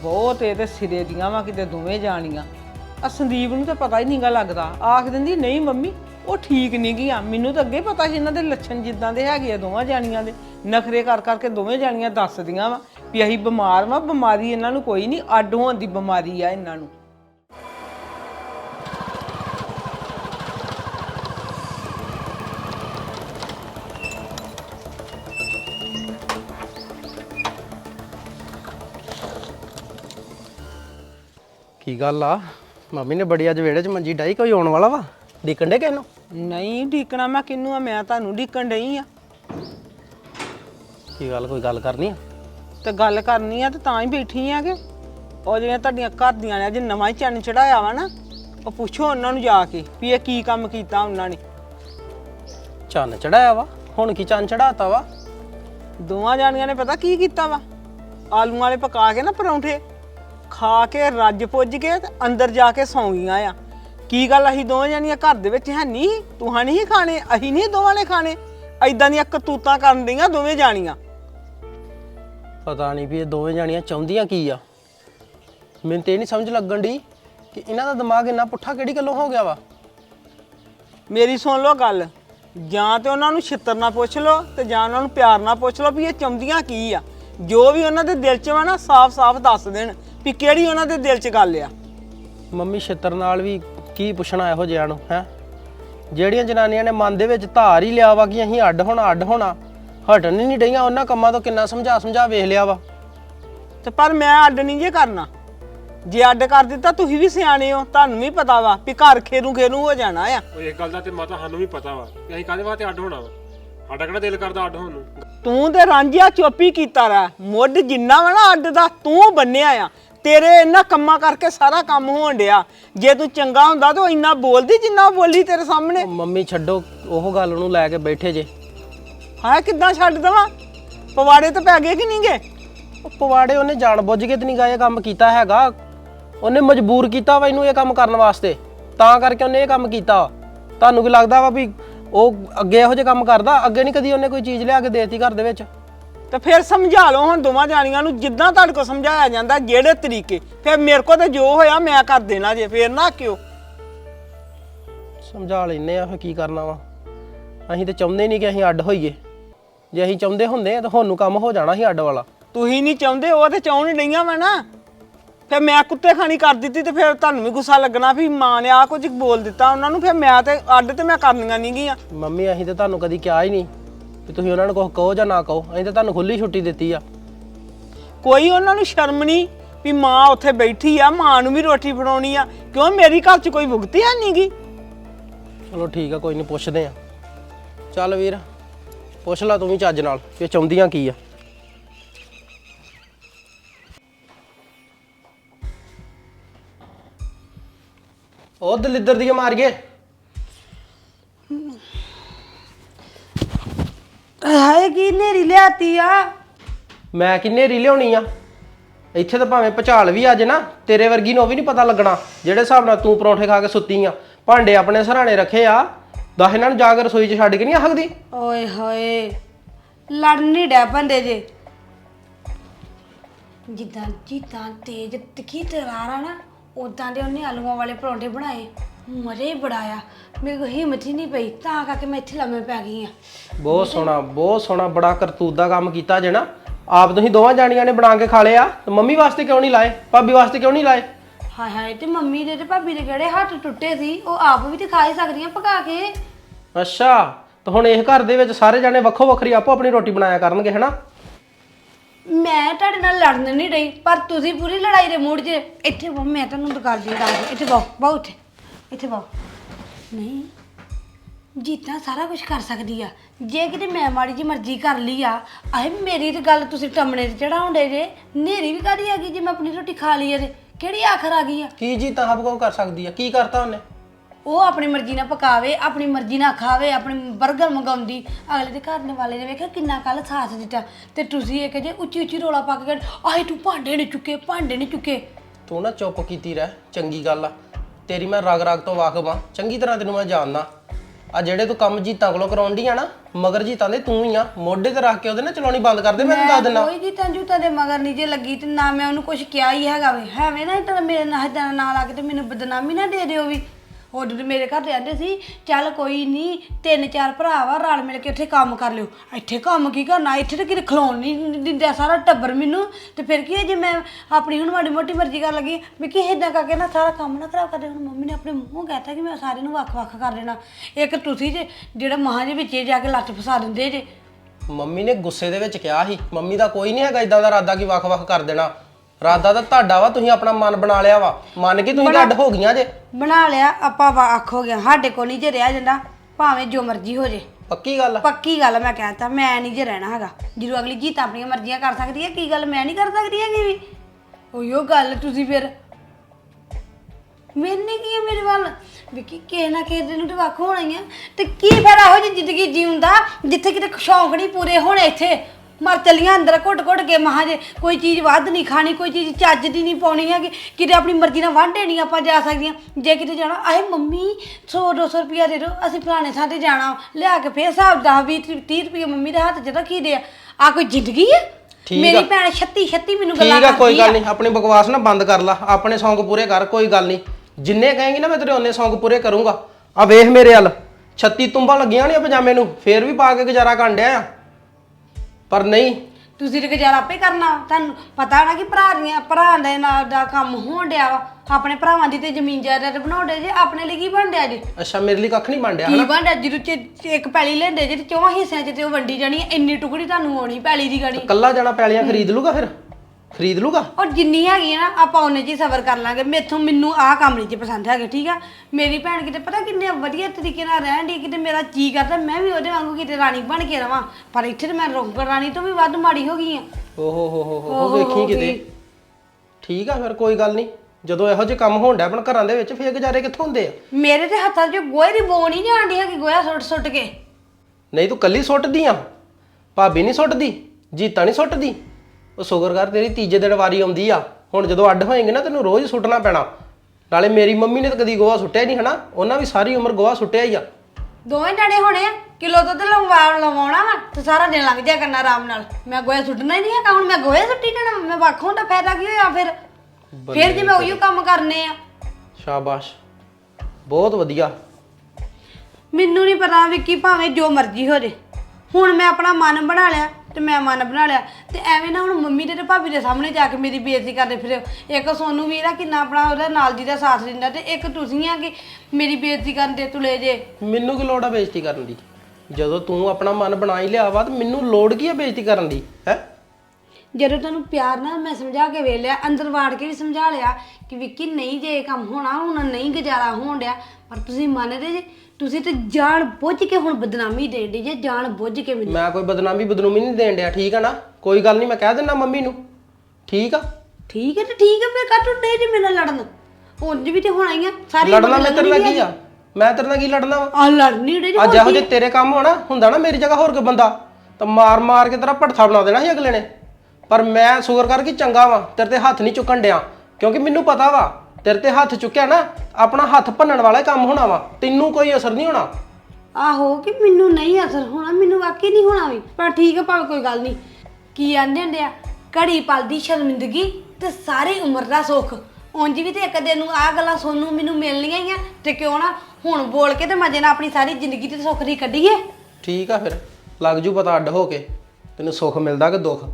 ਬਹੁਤ ਇਹ ਤੇ ਸਿਰੇ ਦੀਆਂ ਵਾ ਕਿਤੇ ਦੋਵੇਂ ਜਾਣੀਆਂ। ਆ ਸੰਦੀਪ ਨੂੰ ਤਾਂ ਪਤਾ ਹੀ ਨਹੀਂਗਾ ਲੱਗਦਾ। ਆਖ ਦਿੰਦੀ, ਨਹੀਂ ਮੰਮੀ, ਉਹ ਠੀਕ ਨਹੀਂ ਗੀਆਂ। ਮੈਨੂੰ ਤਾਂ ਅੱਗੇ ਪਤਾ ਸੀ ਇਹਨਾਂ ਦੇ ਲੱਛਣ ਜਿੱਦਾਂ ਦੇ ਹੈਗੇ ਆ ਦੋਵਾਂ ਜਾਣੀਆਂ ਦੇ। ਨਖਰੇ ਕਰ ਕਰਕੇ ਦੋਵੇਂ ਜਾਣੀਆਂ ਦੱਸਦੀਆਂ ਵਾ ਵੀ ਅਸੀਂ ਬਿਮਾਰ ਵਾ, ਬਿਮਾਰੀ ਇਹਨਾਂ ਨੂੰ ਕੋਈ ਨਹੀਂ ਅੱਡ ਹੋਣ ਦੀ ਬਿਮਾਰੀ ਆ ਇਹਨਾਂ ਨੂੰ। ਕੀ ਗੱਲ ਆ? ਮੰਮੀ ਨੇ ਬੜੀ ਅੱਜ ਵਿਹੜੇ 'ਚ ਮੰਜੀ ਡਾਈ ਕੋਈ ਆਉਣ ਵਾਲਾ ਵਾ? ਡਿੱਕਣ ਦੇ ਕਿਸ ਨੂੰ ਨਹੀਂ ਢੀਕਣਾ ਮੈਂ ਕਿੰਨੂੰ ਆ? ਮੈਂ ਤੁਹਾਨੂੰ ਢੀਕਣ ਡਈ ਆ। ਕੀ ਗੱਲ ਕੋਈ ਗੱਲ ਕਰਨੀ ਆ? ਤੇ ਗੱਲ ਕਰਨੀ ਆ ਤੇ ਤਾਂ ਹੀ ਬੈਠੀ ਆ ਕਿ ਉਹ ਜਿਹੜੀਆਂ ਤੁਹਾਡੀਆਂ ਘਰ ਦੀਆਂ ਨੇ ਅੱਜ ਨਵਾਂ ਹੀ ਚੰਨ ਚੜਾਇਆ ਵਾ ਨਾ ਉਹ ਪੁੱਛੋ ਉਹਨਾਂ ਨੂੰ ਜਾ ਕੇ ਵੀ ਇਹ ਕੀ ਕੰਮ ਕੀਤਾ ਉਹਨਾਂ ਨੇ। ਚੰਨ ਚੜਾਇਆ ਵਾ? ਹੁਣ ਕੀ ਚੰਨ ਚੜਾਤਾ ਵਾ? ਦੋਵਾਂ ਜਾਣੀਆਂ ਨੇ ਪਤਾ ਕੀ ਕੀਤਾ ਵਾ? ਆਲੂ ਵਾਲੇ ਪਕਾ ਕੇ ਨਾ ਪਰੌਂਠੇ। ਖਾ ਕੇ ਰੱਜ ਪੁੱਜ ਕੇ ਤੇ ਅੰਦਰ ਜਾ ਕੇ ਸੌਂ ਗਈਆਂ ਆ। ਕੀ ਗੱਲ ਅਸੀਂ ਦੋਵੇਂ ਜਾਣੀਆਂ ਘਰ ਦੇ ਵਿੱਚ ਹੈ ਨਹੀਂ? ਤੂੰ ਨਹੀਂ ਖਾਣੇ ਅਸੀਂ ਨਹੀਂ ਦੋਵਾਂ ਨੇ ਖਾਣੇ। ਐਦਾਂ ਦੀਆਂ ਕਰਤੂਤਾਂ ਕਰਨ ਦੀਆਂ ਦੋਵੇਂ ਜਾਣੀਆਂ। ਪਤਾ ਨਹੀਂ ਵੀ ਇਹ ਦੋਵੇਂ ਜਾਣੀਆਂ ਚਾਹੁੰਦੀਆਂ ਕੀ ਆ। ਮੈਨੂੰ ਤੇ ਇਹ ਨਹੀਂ ਸਮਝ ਲੱਗਣ ਦੀ ਕਿ ਇਹਨਾਂ ਦਾ ਦਿਮਾਗ ਇੰਨਾ ਪੁੱਠਾ ਕਿਹੜੀ ਗੱਲੋਂ ਹੋ ਗਿਆ ਵਾ। ਮੇਰੀ ਸੁਣ ਲਓ ਗੱਲ। ਜਾਂ ਤੇ ਉਹਨਾਂ ਨੂੰ ਛਿੱਤਰ ਨਾਲ ਪੁੱਛ ਲਓ ਤੇ ਜਾਂ ਉਹਨਾਂ ਨੂੰ ਪਿਆਰ ਨਾਲ ਪੁੱਛ ਲਓ ਵੀ ਇਹ ਚਾਹੁੰਦੀਆਂ ਕੀ ਆ। ਜੋ ਵੀ ਉਹਨਾਂ ਦੇ ਦਿਲ 'ਚ ਵਾ ਨਾ ਸਾਫ਼-ਸਾਫ਼ ਦੱਸ ਦੇਣ। ਵੀ ਕਿਹੜੀ ਉਹਨਾਂ ਦੇ ਦਿਲ 'ਚ ਗੱਲ ਆ? ਮੰਮੀ ਛਿੱਤਰ ਨਾਲ ਵੀ ਕੀ ਪੁੱਛਣਾ ਇਹੋ ਜਿਹਿਆਂ ਨੂੰ ਹੈ? ਜਿਹੜੀਆਂ ਜਨਾਨੀਆਂ ਨੇ ਮਨ ਦੇ ਵਿੱਚ ਧਾਰ ਹੀ ਲਿਆ ਵਾ ਕਿ ਅਸੀਂ ਅੱਡ ਹੋਣਾ ਅੱਡ ਹੋਣਾ ਹਟਣ ਹੀ ਨਹੀਂ ਡਈਆਂ ਉਹਨਾਂ ਕੰਮਾਂ ਤੋਂ ਕਿੰਨਾ ਸਮਝਾ ਸਮਝਾ ਵੇਖ ਲਿਆ ਵਾ। ਤੇ ਪਰ ਮੈਂ ਅੱਡ ਨਹੀਂ ਜੇ ਕਰਨਾ। ਜੇ ਅੱਡ ਕਰ ਦਿੱਤਾ ਤੁਸੀਂ ਵੀ ਸਿਆਣੇ ਹੋ ਤੁਹਾਨੂੰ ਵੀ ਪਤਾ ਵਾ ਵੀ ਘਰ ਖੇਰੂ ਖੇਰੂ ਹੋ ਜਾਣਾ ਆ। ਉਹ ਇਸ ਗੱਲ ਦਾ ਤੇ ਮਾਤਾ ਸਾਨੂੰ ਵੀ ਪਤਾ ਵਾ ਕਿ ਅਸੀਂ ਕਾਹਦੇ ਵਾਸਤੇ ਅੱਡ ਹੋਣਾ ਵਾ? ਸਾਡਾ ਕਿਹੜਾ ਦਿਲ ਕਰਦਾ ਅੱਡ ਹੋਣ ਨੂੰ? ਤੂੰ ਤੇ ਰਾਂਝਿਆ ਚੁੱਪ ਕੀਤਾ ਰਹਿ। ਮੁੱਢ ਜਿੰਨਾ ਵਾ ਨਾ ਅੱਡ ਦਾ ਤੂੰ ਬੰਨਿਆ ਆ। ਤੇਰੇ ਇੰਨਾ ਕੰਮਾਂ ਕਰਕੇ ਸਾਰਾ ਕੰਮ ਹੋਣ ਡਿਆ। ਜੇ ਤੂੰ ਚੰਗਾ ਹੁੰਦਾ ਤਾਂ ਇੰਨਾ ਬੋਲਦੀ ਜਿੰਨਾ ਉਹ ਬੋਲੀ ਤੇਰੇ ਸਾਹਮਣੇ। ਮੰਮੀ ਛੱਡੋ ਉਹ ਗੱਲ ਨੂੰ ਲੈ ਕੇ ਬੈਠੇ ਜੇ। ਹਾਂ ਕਿੱਦਾਂ ਛੱਡ ਦਵਾਂ? ਪਵਾੜੇ ਤੇ ਪੈ ਗਏ ਕਿ ਨਹੀਂ ਗਏ? ਉਹ ਪਵਾੜੇ ਉਹਨੇ ਜਾਣ ਬੁੱਝ ਕੇ ਤੇ ਨਹੀਂ ਗਾਇਆ ਕੰਮ ਕੀਤਾ ਹੈਗਾ। ਉਹਨੇ ਮਜਬੂਰ ਕੀਤਾ ਵਾ ਇਹਨੂੰ ਇਹ ਕੰਮ ਕਰਨ ਵਾਸਤੇ। ਤਾਂ ਕਰਕੇ ਉਹਨੇ ਇਹ ਕੰਮ ਕੀਤਾ। ਤੁਹਾਨੂੰ ਕੀ ਲੱਗਦਾ ਵਾ ਵੀ ਉਹ ਅੱਗੇ ਇਹੋ ਜਿਹੇ ਕੰਮ ਕਰਦਾ? ਅੱਗੇ ਨਹੀਂ ਕਦੀ ਉਹਨੇ ਕੋਈ ਚੀਜ਼ ਲਿਆ ਕੇ ਦੇਤੀ ਘਰ ਦੇ ਵਿੱਚ? ਤੇ ਫਿਰ ਸਮਝਾ ਲਓ ਹੁਣ ਦੋਵਾਂ ਜਾਣੀਆਂ ਨੂੰ ਜਿੱਦਾਂ ਤੁਹਾਡੇ ਕੋਲ ਸਮਝਾਇਆ ਜਾਂਦਾ ਜਿਹੜੇ ਤਰੀਕੇ। ਫਿਰ ਮੇਰੇ ਕੋਲ ਤੇ ਜੋ ਹੋਇਆ ਮੈਂ ਕਰ ਦੇਣਾ ਜੇ ਫਿਰ ਨਾ ਕਿਉਂ? ਸਮਝਾ ਲੈਨੇ ਆ ਫਿਰ ਕੀ ਕਰਨਾ ਵਾ? ਅਸੀਂ ਤੇ ਚਾਹੁੰਦੇ ਨਹੀਂ ਕਿ ਅਸੀਂ ਅੱਡ ਹੋਈਏ। ਜੇ ਅਸੀਂ ਚਾਹੁੰਦੇ ਹੁੰਦੇ ਤਾਂ ਹੁਣ ਨੂੰ ਕੰਮ ਹੋ ਜਾਣਾ ਸੀ ਅੱਡ ਵਾਲਾ। ਤੁਸੀਂ ਨਹੀਂ ਚਾਹੁੰਦੇ ਉਹ ਤੇ ਚਾਹੁਣ ਡਈਆਂ ਵਾ ਨਾ। ਫਿਰ ਮੈਂ ਕੁੱਤੇ ਖਾਣੀ ਕਰ ਦਿੱਤੀ ਤੇ ਫਿਰ ਤੁਹਾਨੂੰ ਵੀ ਗੁੱਸਾ ਲੱਗਣਾ ਵੀ ਮਾਂ ਨੇ ਆ ਕੁਝ ਬੋਲ ਦਿੱਤਾ ਉਹਨਾਂ ਨੂੰ ਫਿਰ ਮੈਂ ਤੇ ਅੱਡ ਤੇ ਮੈਂ ਕਰਨੀਆਂ ਨਹੀਂ ਗੀਆਂ। ਮੰਮੀ ਅਸੀਂ ਤੇ ਤੁਹਾਨੂੰ ਕਦੀ ਕਿਹਾ ਹੀ ਨਹੀਂ ਕਿ ਤੁਸੀਂ ਉਹਨਾਂ ਨੂੰ ਕੁਝ ਕਹੋ ਜਾਂ ਨਾ ਕਹੋ ਅਸੀਂ ਤਾਂ ਤੁਹਾਨੂੰ ਖੁੱਲੀ ਛੁੱਟੀ ਦਿੱਤੀ ਆ। ਕੋਈ ਉਹਨਾਂ ਨੂੰ ਸ਼ਰਮ ਨਹੀਂ ਵੀ ਮਾਂ ਉੱਥੇ ਬੈਠੀ ਆ ਮਾਂ ਨੂੰ ਵੀ ਰੋਟੀ ਫੜਾਉਣੀ ਆ ਕਿਉਂ ਮੇਰੀ ਘਰ 'ਚ ਕੋਈ ਭੁਗਤੀ ਹੈ ਨਹੀਂਗੀ ਚਲੋ ਠੀਕ ਆ ਕੋਈ ਨਹੀਂ ਪੁੱਛਦੇ ਆ। ਚੱਲ ਵੀਰ ਪੁੱਛ ਲੈ ਤੂੰ ਵੀ ਚੱਜ ਨਾਲ ਕਿ ਚਾਹੁੰਦੀਆਂ ਕੀ ਆ। ਉਹ ਦਲਿੱਦਰ ਦੀ ਮਾਰ ਗਏ ਹਾਏ ਕੀ ਨੇਰੀ ਲਿਆਤੀ ਆ? ਮੈਂ ਕਿੰਨੇ ਰੀ ਲਿਆਉਣੀ ਆ? ਇੱਥੇ ਤਾਂ ਭਾਵੇਂ ਭਚਾਲ ਵੀ ਆ ਜੇ ਨਾ ਤੇਰੇ ਵਰਗੀ ਨੂੰ ਉਹ ਵੀ ਨਹੀਂ ਪਤਾ ਲੱਗਣਾ ਜਿਹੜੇ ਹਿਸਾਬ ਨਾਲ ਤੂੰ ਪਰੌਂਠੇ ਖਾ ਕੇ ਸੁੱਤੀ ਆ। ਭਾਂਡੇ ਆਪਣੇ ਸਰਾਣੇ ਰੱਖੇ ਆ ਦਸ ਇਹਨਾਂ ਨੂੰ ਜਾ ਕੇ ਰਸੋਈ 'ਚ ਛੱਡ ਕੇ ਨਹੀਂ ਆਖਦੀ ਓਏ ਹੋਏ ਲੜਨ ਨਹੀਂ ਡੈ ਪੰਦੇ ਜੇ। ਜਿੱਦਾਂ ਜਿੱਦਾਂ ਤੇਜ ਤਿੱਖੀ ਤਰਾਰਾ ਨਾ ਉਦਾਂ ਦੇ ਉਹਨੇ ਆਲੂਆਂ ਵਾਲੇ ਪਰੌਂਠੇ ਬਣਾਏ। ਮਜ਼ੇ ਹੀ ਬੜਾ ਆ। ਮੇਰੇ ਕੋ ਹਿੰਮਤ ਹੀ ਨਹੀਂ ਪਈ ਤਾਂ ਕਰਕੇ ਮੈਂ ਇੱਥੇ ਲੰਮੇ ਪੈ ਗਈ ਆ। ਬਹੁਤ ਸੋਹਣਾ ਬਹੁਤ ਸੋਹਣਾ ਬੜਾ ਕਰਤੂਤ ਦਾ ਕੰਮ ਕੀਤਾ ਜੇ ਨਾ। ਆਪ ਤੁਸੀਂ ਦੋਵਾਂ ਜਾਣੀਆਂ ਨੇ ਬਣਾ ਕੇ ਖਾ ਲਿਆ। ਤੇ ਮੰਮੀ ਵਾਸਤੇ ਕਿਉਂ ਨਹੀਂ ਲਾਏ? ਭਾਬੀ ਵਾਸਤੇ ਕਿਉਂ ਨਹੀਂ ਲਾਏ? ਹਾਏ ਹਾਏ ਤੇ ਮੰਮੀ ਦੇ ਤੇ ਭਾਬੀ ਦੇ ਕਿਹੜੇ ਹੱਥ ਟੁੱਟੇ ਸੀ? ਉਹ ਆਪ ਵੀ ਤੇ ਖਾ ਹੀ ਸਕਦੀਆਂ ਪਕਾ ਕੇ। ਅੱਛਾ ਤਾਂ ਹੁਣ ਇਸ ਘਰ ਦੇ ਵਿੱਚ ਸਾਰੇ ਜਾਣੇ ਵੱਖੋ ਵੱਖਰੀ ਆਪੋ ਆਪਣੀ ਰੋਟੀ ਬਣਾਇਆ ਕਰਨਗੇ ਹਨਾ ਮੈਂ ਤੁਹਾਡੇ ਨਾਲ ਲੜਨ ਨਹੀਂ ਰਹੀ ਪਰ ਤੁਸੀਂ ਪੂਰੀ ਲੜਾਈ ਦੇ ਮੂਡ 'ਚ ਇੱਥੇ ਬਹੁ ਮੈਂ ਤੁਹਾਨੂੰ ਦੁਕਾਨ ਦੀ ਦੱਸ ਇੱਥੇ ਬਹੁ ਬਹੁ ਇੱਥੇ ਇੱਥੇ ਬਹੁ ਨਹੀਂ ਜੀਤਾਂ ਸਾਰਾ ਕੁਝ ਕਰ ਸਕਦੀ ਆ। ਜੇ ਕਿਤੇ ਮੈਂ ਮਾੜੀ ਜੀ ਮਰਜ਼ੀ ਕਰ ਲਈ ਆ ਆਏ ਮੇਰੀ ਤੇ ਗੱਲ ਤੁਸੀਂ ਟੰਮਣੇ ਤੇ ਚੜਾਉਂਦੇ ਜੇ। ਨੇਰੀ ਵੀ ਕਾਦੀ ਆ ਗਈ ਜੇ ਮੈਂ ਆਪਣੀ ਰੋਟੀ ਖਾ ਲਈ ਆ ਤੇ? ਕਿਹੜੀ ਆਖਰ ਆ ਗਈ ਆ? ਕੀ ਜੀ ਤਾਂ ਹਬ ਕੋ ਕਰ ਸਕਦੀ ਆ? ਕੀ ਕਰਤਾ ਉਹਨੇ? ਉਹ ਆਪਣੀ ਮਰਜ਼ੀ ਨਾਲ ਪਕਾਵੇ ਆਪਣੀ ਮਰਜ਼ੀ ਨਾਲ ਖਾਵੇ ਆਪਣੀ 버ਗਰ ਮੰਗਾਉਂਦੀ। ਅਗਲੇ ਦੇ ਘਰ ਨੇ ਵਾਲੇ ਨੇ ਵੇਖਿਆ ਕਿੰਨਾ ਕੱਲ ਸਾਥ ਦਿੱਤਾ। ਤੇ ਤੁਸੀਂ ਇਹ ਜੇ ਉੱਚੀ ਉੱਚੀ ਰੋਲਾ ਪਾ ਕੇ ਆਏ ਤੂੰ ਭਾਂਡੇ ਨਹੀਂ ਚੁੱਕੇ ਭਾਂਡੇ ਨਹੀਂ ਚੁੱਕੇ। ਤੂੰ ਨਾ ਚੁੱਪ ਕੀਤੀ ਰਹਿ ਚੰਗੀ ਗੱਲ ਆ। ਤੇਰੀ ਮੈਂ ਰਗ ਰਗ ਤੋਂ ਵਾਕਫ ਆ ਚੰਗੀ ਤਰ੍ਹਾਂ ਤੈਨੂੰ ਮੈਂ ਜਾਣਦਾ। ਆ ਜਿਹੜੇ ਤੂੰ ਕੰਮ ਜੀਤਾਂ ਕੋਲੋਂ ਕਰਾਉਂਦੀ ਆ ਨਾ ਮਗਰ ਜੀਤਾਂ ਦੇ ਤੂੰ ਹੀ ਆ। ਮੋਢੇ ਤੇ ਰੱਖ ਕੇ ਉਹਦੇ ਨਾਲ ਚਲਾਉਣੀ ਬੰਦ ਕਰ ਦੇ ਮੈਂ ਤੈਨੂੰ ਦੱਸ ਦਿੰਦਾ। ਕੋਈ ਜੀ ਤੰਜੂ ਦੇ ਮਗਰ ਨਹੀਂ ਜੇ ਲੱਗੀ ਤੇ ਨਾ ਮੈਂ ਉਹਨੂੰ ਕੁਝ ਕਿਹਾ ਹੀ ਹੈਗਾ ਵੇ। ਹੈਵੇਂ ਨਾ ਤਾਂ ਮੇਰੇ ਨਾਲ ਦਾ ਨਾਂ ਲਾ ਕੇ ਤੇ ਮੈਨੂੰ ਬਦਨਾਮੀ ਨਾ ਦੇ ਦਿਓ ਵੀ। ਉਦੋਂ ਤੇ ਮੇਰੇ ਘਰ ਦੇ ਆਂਦੇ ਸੀ, ਚੱਲ ਕੋਈ ਨਹੀਂ ਤਿੰਨ ਚਾਰ ਭਰਾ ਵਾ, ਰਲ ਮਿਲ ਕੇ ਉੱਥੇ ਕੰਮ ਕਰ ਲਿਓ। ਇੱਥੇ ਕੰਮ ਕੀ ਕਰਨਾ? ਇੱਥੇ ਤਾਂ ਕਿਤੇ ਖਲੋਣ ਨਹੀਂ ਦਿੰਦਾ ਸਾਰਾ ਟੱਬਰ ਮੈਨੂੰ। ਤੇ ਫਿਰ ਕੀ ਹੈ, ਜੇ ਮੈਂ ਆਪਣੀ ਹੁਣ ਮਾੜੀ ਮੋਟੀ ਮਰਜ਼ੀ ਕਰਨ ਲੱਗੀ, ਵੀ ਕਿ ਇਦਾਂ ਕਰਕੇ ਨਾ ਸਾਰਾ ਕੰਮ ਨਾ ਖਰਾਬ ਕਰਦੇ ਹੁਣ ਮੰਮੀ ਨੇ ਆਪਣੇ ਮੂੰਹੋਂ ਕਹਿਤਾ ਕਿ ਮੈਂ ਸਾਰਿਆਂ ਨੂੰ ਵੱਖ-ਵੱਖ ਕਰ ਦੇਣਾ। ਇੱਕ ਤੁਸੀਂ ਜੇ, ਜਿਹੜਾ ਮਹਾਂ ਦੇ ਵਿੱਚ ਜਾ ਕੇ ਲੱਤ ਫਸਾ ਦਿੰਦੇ ਜੇ। ਮੰਮੀ ਨੇ ਗੁੱਸੇ ਦੇ ਵਿੱਚ ਕਿਹਾ ਸੀ, ਮੰਮੀ ਦਾ ਕੋਈ ਨਹੀਂ ਹੈਗਾ ਇਦਾਂ ਦਾ ਇਰਾਦਾ ਕਿ ਵੱਖ-ਵੱਖ ਕਰ ਦੇਣਾ। ਇਰਾਦਾ ਤਾਂ ਤੁਹਾਡਾ ਵਾ ਤੁਸੀਂ ਆਪਣਾ ਮਨ ਬਣਾ ਲਿਆ ਵਾ। ਮੰਨ ਕੇ ਤੁਸੀਂ ਅੱਡ ਹੋ ਗਈਆਂ ਜੇ? ਬਣਾ ਲਿਆ ਆਪਾਂ ਵੱਖ ਹੋ ਗਿਆ ਸਾਡੇ ਕੋਲ ਨਹੀਂ ਜੇ ਰਿਹਾ ਜਾਂਦਾ ਭਾਵੇਂ ਜੋ ਮਰਜ਼ੀ ਹੋ ਜੇ। ਪੱਕੀ ਗੱਲ ਪੱਕੀ ਗੱਲ ਮੈਂ ਕਹਿਤਾ ਮੈਂ ਨਹੀਂ ਜੇ ਰਹਿਣਾ ਹੈਗਾ। ਜਦੋਂ ਅਗਲੀ ਜੀਤ ਆਪਣੀਆਂ ਮਰਜ਼ੀਆਂ ਕਰ ਸਕਦੀ ਹੈ ਕੀ ਗੱਲ ਮੈਂ ਨਹੀਂ ਕਰ ਸਕਦੀ ਹੈਗੀ ਵੀ? ਉਹੀਓ ਗੱਲ ਤੁਸੀਂ ਫਿਰ। ਮੈਨੇ ਕੀ ਹੈ ਮੇਰੇ ਵੱਲ? ਵੀ ਕੀ ਕਿਸੇ ਨਾ ਕਿਸੇ ਦਿਨ ਵੱਖ ਹੋਣਾ ਹੀ ਤੇ ਕੀ ਫਿਰ ਇਹੋ ਜਿਹੀ ਜ਼ਿੰਦਗੀ ਜਿਉਂਦਾ ਜਿੱਥੇ ਕਿਤੇ ਸ਼ੌਂਕ ਨਹੀਂ ਪੂਰੇ ਹੋਣੇ ਇੱਥੇ? ਮਰ ਚਲੀਆਂ ਅੰਦਰ ਘੁੱਟ ਘੁੱਟ ਕੇ ਮਹਾਂ ਜੇ ਕੋਈ ਚੀਜ਼ ਵੱਧ ਨਹੀਂ ਖਾਣੀ ਕੋਈ ਚੀਜ਼ ਚੱਜ ਦੀ ਨਹੀਂ ਪਾਉਣੀ ਹੈਗੀ ਕਿਤੇ ਆਪਣੀ ਮਰਜ਼ੀ ਨਾਲ ਵਾਂਢੇ ਨਹੀਂ ਆਪਾਂ ਜਾ ਸਕਦੀਆਂ। ਜੇ ਕਿਤੇ ਜਾਣਾ ਆਏ ਮੰਮੀ 100 200 ਰੁਪਿਆ ਦੇ ਦਿਓ ਅਸੀਂ ਫਲਾਣੇ ਥਾਂ ਤੇ ਜਾਣਾ ਲਿਆ ਕੇ ਫੇਰ ਹਿਸਾਬ 10 20 30 ਰੁਪਏ ਮੰਮੀ ਦੇ ਹੱਥ 'ਚ ਰੱਖੀ ਦੇ ਆ। ਆਹ ਕੋਈ ਜ਼ਿੰਦਗੀ ਹੈ ਠੀਕ ਮੇਰੀ ਆ। ਭੈਣ 36 36 ਮੈਨੂੰ ਗੱਲਾਂ ਠੀਕ ਆ ਕੋਈ ਕਰਦੀ ਗੱਲ ਨਹੀਂ ਆਪਣੀ ਬਕਵਾਸ ਨਾ ਬੰਦ ਕਰ ਲਾ ਆਪਣੇ ਸ਼ੌਂਕ ਪੂਰੇ ਕਰ ਕੋਈ ਗੱਲ ਨਹੀਂ। ਜਿੰਨੇ ਕਹੇਂਗੀ ਨਾ ਮੈਂ ਤੇਰੇ ਉਹਨੇ ਸ਼ੌਂਕ ਪੂਰੇ ਕਰੂੰਗਾ। ਆ ਵੇਖ ਮੇਰੇ ਵੱਲ 36 ਤੁੰਬਾਂ ਲੱਗੀਆਂ ਨੇ ਪਜਾਮੇ ਨੂੰ ਫੇਰ ਵੀ ਪਾ ਕੇ ਗੁਜ਼ਾਰਾ ਕਰਨ ਡਿਆ ਆ। ਪਰ ਨਹੀਂ। ਤੁਸੀਂ ਤੇ ਗੁਜ਼ਾਰਾ ਆਪੇ ਕਰਨਾ। ਤੁਹਾਨੂੰ ਪਤਾ ਨਾ ਕਿ ਭਰਾ ਦੀਆਂ ਭਰਾ ਦੇ ਨਾਲ ਦਾ ਕੰਮ ਹੋਣ ਡਿਆ ਵਾ। ਆਪਣੇ ਭਰਾਵਾਂ ਦੀ ਤੇ ਜ਼ਮੀਨ ਜਾਇਦਾਦ ਬਣਾਉਂਦੇ ਜੇ। ਆਪਣੇ ਲਈ ਕੀ ਬਣ ਡਿਆ ਜੀ? ਅੱਛਾ ਮੇਰੇ ਲਈ ਕੱਖ ਨਹੀਂ ਬਣ ਡਿਆ ਕੀ ਹਨਾ? ਬਣ ਡਿਆ? ਜਦੋਂ ਚ ਚ ਇੱਕ ਪੈਲੀ ਲੈਂਦੇ ਜੇ ਤੇ ਚੌਂ ਹਿੱਸਿਆਂ 'ਚ ਤੇ ਉਹ ਵੰਡੀ ਜਾਣੀ ਇੰਨੀ ਟੁਕੜੀ ਤੁਹਾਨੂੰ ਆਉਣੀ ਪੈਲੀ ਦੀ ਗਾੜੀ। ਕੱਲਾ ਜਾਣਾ ਪੈਲੀਆਂ ਖਰੀਦ ਲੂਗਾ ਫਿਰ? ਖਰੀਦ ਲੂਗਾ? ਔਰ ਜਿੰਨੀ ਹੈਗੀ ਆ ਨਾ ਆਪਾਂ ਉਹਨੇ ਹੀ ਸਬਰ ਕਰ ਲਾਂਗੇ। ਮੇਥੋਂ ਮੈਨੂੰ ਆਹ ਕੰਮ ਨਹੀਂ ਜੀ ਪਸੰਦ ਹੈਗੇ ਠੀਕ ਆ? ਮੇਰੀ ਭੈਣ ਕਿਤੇ ਪਤਾ ਕਿੰਨੇ ਵਧੀਆ ਤਰੀਕੇ ਨਾਲ ਰਹਿਣ ਦੀ ਕਿਤੇ ਮੇਰਾ ਜੀ ਕਰਦਾ ਮੈਂ ਵੀ ਉਹਦੇ ਵਾਂਗੂ ਕਿਤੇ ਰਾਣੀ ਬਣ ਕੇ ਰਵਾਂ। ਪਰ ਇੱਥੇ ਤੇ ਮੈਂ ਰੋਗ ਰਾਣੀ ਤੋਂ ਵੀ ਵੱਧ ਮਾੜੀ ਹੋ ਗਈ ਆ। ਓਹੋ ਹੋ ਹੋ ਹੋ ਹੋ ਵੇਖੀ ਕਿਤੇ। ਠੀਕ ਆ ਫਿਰ ਕੋਈ ਗੱਲ ਨਹੀਂ ਜਦੋਂ ਇਹੋ ਜਿਹੇ ਕੰਮ ਹੋਣ ਡਿਆ ਆਪਣ ਘਰਾਂ ਦੇ ਵਿੱਚ ਫੇਰ ਗੁਜ਼ਾਰੇ ਕਿੱਥੋਂ ਹੁੰਦੇ ਆ? ਮੇਰੇ ਤੇ ਹੱਥਾਂ 'ਚ ਗੋਹੇ ਦੀ ਬੋਨ ਹੀ ਨਹੀਂ ਆਂਦੀ ਹੈਗੀ ਗੋਹਾ ਸੁੱਟ ਸੁੱਟ ਕੇ। ਨਹੀਂ ਤੂੰ ਕੱਲੀ ਸੁੱਟਦੀ ਆ? ਭਾਬੀ ਨਹੀਂ ਸੁੱਟਦੀ? ਜੀਤਾ ਨਹੀਂ ਸੁੱਟਦੀ? ਉਹ ਸ਼ੁਕਰ ਕਰ ਤੇਰੀ ਤੀਜੇ ਦਿਨ ਵਾਰੀ ਆਉਂਦੀ ਆ। ਹੁਣ ਜਦੋਂ ਅੱਡ ਹੋਏਂਗੇ ਨਾ ਤੈਨੂੰ ਰੋਜ਼ ਸੁੱਟਣਾ ਪੈਣਾ। ਨਾਲੇ ਮੇਰੀ ਮੰਮੀ ਨੇ ਤਾਂ ਕਦੀ ਗੋਹਾ ਸੁੱਟਿਆ ਨਹੀਂ ਹਨਾ। ਉਹਨਾਂ ਵੀ ਸਾਰੀ ਉਮਰ ਗੋਹਾ ਸੁੱਟਿਆ ਹੀ ਆ। ਦੋਵੇਂ ਜਣੇ ਹੋਣੇ ਆ। ਕਿਲੋ ਦੁੱਧ ਲਵਾ ਲਵਾਉਣਾ ਵਾ ਤੇ ਸਾਰਾ ਦਿਨ ਲੱਗ ਜਾ ਕਰਨਾ ਆਰਾਮ ਨਾਲ। ਮੈਂ ਗੋਇਆ ਸੁੱਟਣਾ ਹੀ ਨਹੀਂ ਹੈਗਾ। ਹੁਣ ਮੈਂ ਗੋਇਆ ਸੁੱਟੀ ਜਾਣਾ। ਮੈਂ ਵੱਖੋਂ ਤਾਂ ਫਾਇਦਾ ਕੀ ਹੋਇਆ ਫਿਰ? ਫਿਰ ਜੇ ਮੈਂ ਉਹੀਓ ਕੰਮ ਕਰਨੇ ਆ। ਸ਼ਾਬਾਸ਼। ਬਹੁਤ ਵਧੀਆ। ਮੈਨੂੰ ਨਹੀਂ ਪਤਾ ਵਿੱਕੀ ਭਾਵੇਂ ਜੋ ਮਰਜ਼ੀ ਹੋ ਜੇ। ਹੁਣ ਮੈਂ ਆਪਣਾ ਮਨ ਬਣਾ ਲਿਆ। ਤੇ ਮੈਂ ਮਨ ਬਣਾ ਲਿਆ। ਤੇ ਐਵੇਂ ਨਾ ਹੁਣ ਮੰਮੀ ਦੇ ਤੇ ਭਾਬੀ ਦੇ ਸਾਹਮਣੇ ਜਾ ਕੇ ਮੇਰੀ ਬੇਇੱਜ਼ਤੀ ਕਰਦੇ ਫਿਰਿਓ ਇੱਕ ਸੋਨੂੰ ਵੀਰਾ ਕਿੰਨਾ ਆਪਣਾ ਉਹਦਾ ਨਾਲ ਜੀ ਦਾ ਸਾਥ ਦਿੰਦਾ ਤੇ ਇੱਕ ਤੁਸੀਂ ਆ ਕਿ ਮੇਰੀ ਬੇਇੱਜ਼ਤੀ ਕਰਨ ਦੇ ਤੁਲੇ ਜੇ। ਮੈਨੂੰ ਕੀ ਲੋੜ ਆ ਬੇਇੱਜ਼ਤੀ ਕਰਨ ਦੀ? ਜਦੋਂ ਤੂੰ ਆਪਣਾ ਮਨ ਬਣਾ ਹੀ ਲਿਆ ਵਾ ਤੇ ਮੈਨੂੰ ਲੋੜ ਕੀ ਆ ਬੇਇੱਜ਼ਤੀ ਕਰਨ ਦੀ, ਹੈ? ਜਦੋਂ ਤੁਹਾਨੂੰ ਪਿਆਰ ਨਾਲ ਮੈਂ ਸਮਝਾ ਕੇ ਵੇਖ ਲਿਆ ਅੰਦਰ ਵਾੜ ਕੇ ਵੀ ਸਮਝਾ ਲਿਆ ਕਿ ਵਿੱਕੀ ਨਹੀਂ ਜੇ ਇਹ ਕੰਮ ਹੋਣਾ ਹੁਣ ਨਹੀਂ ਗੁਜ਼ਾਰਾ ਹੋਣ ਡਿਆ ਪਰ ਤੁਸੀਂ ਮੰਨਦੇ ਜੇ ਤੁਸੀਂ ਤੇ ਜਾਣ ਬੁੱਝ ਕੇ ਹੁਣ ਬਦਨਾਮੀ ਦੇਣ ਦੀ ਜੇ ਜਾਣ ਬੁੱਝ ਕੇ ਮੈਨੂੰ ਮੈਂ ਕੋਈ ਬਦਨਾਮੀ ਬਦਨੂਮੀ ਨਹੀਂ ਦੇਣ ਡਿਆ ਠੀਕ ਆ ਨਾ? ਕੋਈ ਗੱਲ ਨਹੀਂ ਮੈਂ ਕਹਿ ਦਿੰਦਾ ਮੰਮੀ ਨੂੰ। ਠੀਕ ਆ? ਠੀਕ ਹੈ ਤੇ ਠੀਕ ਹੈ ਫਿਰ ਕਾਟੂ ਡੇ ਜੇ ਮੇਰੇ ਨਾਲ ਲੜਨ? ਉਂਝ ਵੀ ਤੇ ਹੋਣਾ ਹੀ ਆ ਸਾਰੀ ਲੜਨਾ ਮੈਂ ਤੇਰੇ ਨਾਲ ਕੀ ਆ? ਮੈਂ ਤੇਰੇ ਨਾਲ ਕੀ ਲੜਨਾ ਵਾ? ਆ ਲੜਨੀ ਡੇ ਅੱਜ ਇਹੋ ਜਿਹੇ ਤੇਰੇ ਕੰਮ ਹੋਣਾ ਹੁੰਦਾ ਨਾ ਮੇਰੀ ਜਗ੍ਹਾ ਹੋਰ ਕੋਈ ਬੰਦਾ ਤਾਂ ਮਾਰ ਮਾਰ ਕੇ ਤੇਰਾ ਭੜਥਾ ਬਣਾ ਦੇਣਾ ਸੀ ਅਗਲੇ ਨੇ। ਪਰ ਮੈਂ ਸ਼ੁਕਰ ਕਰ ਕਿ ਚੰਗਾ ਵਾਂ ਤੇਰੇ ਤੇ ਹੱਥ ਨਹੀਂ ਚੁੱਕਣ ਡਿਆ। ਕਿਉਂਕਿ ਮੈਨੂੰ ਪਤਾ ਵਾ ਤੇਰੇ ਤੇ ਹੱਥ ਚੁੱਕਿਆ ਨਾ ਆਪਣਾ ਹੱਥ ਭੰਨਣ ਵਾਲਾ ਹੀ ਕੰਮ ਹੋਣਾ ਵਾ ਤੈਨੂੰ ਕੋਈ ਅਸਰ ਨਹੀਂ ਹੋਣਾ। ਆਹੋ ਕਿ ਮੈਨੂੰ ਨਹੀਂ ਅਸਰ ਹੋਣਾ ਮੈਨੂੰ ਵਾਕਈ ਨਹੀਂ ਹੋਣਾ ਵੀ। ਪਰ ਠੀਕ ਹੈ ਭਾਵੇਂ ਕੋਈ ਗੱਲ ਨਹੀਂ। ਕੀ ਆਂਦੇ ਹੁੰਦੇ ਆ ਘੜੀ ਪਲ ਦੀ ਸ਼ਰਮਿੰਦਗੀ ਤੇ ਸਾਰੀ ਉਮਰ ਦਾ ਸੁੱਖ। ਉਂਝ ਵੀ ਤੇ ਇੱਕ ਦਿਨ ਨੂੰ ਆ ਗੱਲਾਂ ਸੋਨੂੰ ਮੈਨੂੰ ਮਿਲਣੀਆਂ ਹੀ ਆ ਤੇ ਕਿਉਂ ਨਾ ਹੁਣ ਬੋਲ ਕੇ ਤੇ ਮਜੇ ਨਾਲ ਆਪਣੀ ਸਾਰੀ ਜ਼ਿੰਦਗੀ ਤੇ ਸੁੱਖ ਦੀ ਕੱਢੀਏ। ਠੀਕ ਆ ਫਿਰ ਲੱਗ ਜੂ ਪਤਾ ਅੱਡ ਹੋ ਕੇ ਤੈਨੂੰ ਸੁੱਖ ਮਿਲਦਾ ਕਿ ਦੁੱਖ।